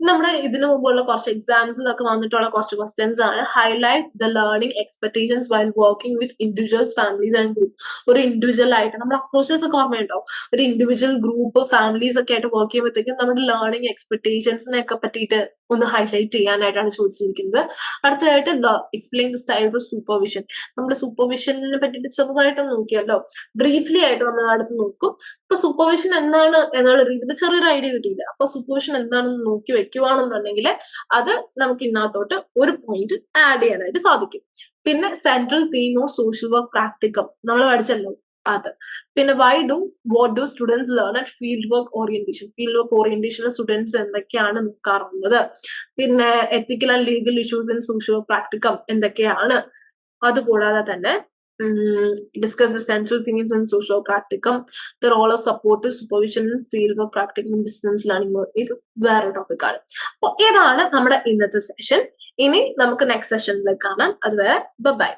നമ്മുടെ ഇതിനു മുമ്പുള്ള കുറച്ച് എക്സാംസിലൊക്കെ വന്നിട്ടുള്ള കുറച്ച് ക്വസ്റ്റ്യൻസ് ആണ്. Highlight the learning expectations while working with individuals families and group ഒരു ഇൻഡിവിജ്വൽ ആയിട്ട് നമ്മുടെ അപ്രോച്ചസ് ഒക്കെ ഓർമ്മയുണ്ടാവും ഒരു ഇൻഡിവിജ്വൽ ഗ്രൂപ്പ് ഫാമിലീസ് ഒക്കെ ആയിട്ട് വർക്ക് ചെയ്യുമ്പോഴത്തേക്കും നമ്മുടെ ലേണിംഗ് എക്സ്പെക്ടേഷൻസിനെ ഒക്കെ പറ്റിയിട്ട് ഒന്ന് ഹൈലൈറ്റ് ചെയ്യാനായിട്ടാണ് ചോദിച്ചിരിക്കുന്നത്. അടുത്തതായിട്ട് explain the styles of supervision നമ്മുടെ സൂപ്പർവിഷനെ പറ്റിയിട്ട് ചെറുതായിട്ട് നോക്കിയല്ലോ ബ്രീഫ്ലി ആയിട്ട് നമ്മൾ അടുത്ത് നോക്കും. ഇപ്പൊ സൂപ്പർവിഷൻ എന്താണ് എന്നുള്ള രീതിയിൽ ചെറിയൊരു ഐഡിയ കിട്ടിയില്ല. അപ്പൊ സുപ്പോഷൻ എന്താണെന്ന് നോക്കി വെക്കുവാണെന്നുണ്ടെങ്കിൽ അത് നമുക്ക് ഇന്നത്തോട്ട് ഒരു പോയിന്റ് ആഡ് ചെയ്യാനായിട്ട് സാധിക്കും. പിന്നെ central theme of social work practicum നമ്മൾ പഠിച്ചല്ലോ അത്. പിന്നെ why do what do students learn at field work orientation field work orientation students എന്തൊക്കെയാണ് നോക്കാറുള്ളത്? പിന്നെ ethical and legal issues in social practicum എന്തൊക്കെയാണ്? അതുകൂടാതെ തന്നെ discuss the central things in social practicum the role of supportive supervision field work practicum distance learning ഇത് വേറെ topic ആണ്. അപ്പോൾ ഇതാണ് നമ്മുടെ ഇന്നത്തെ സെഷൻ ഇനി നമുക്ക് നെക്സ്റ്റ് സെഷനിലേക്ക് കാണാം. അതുവരെ ബൈ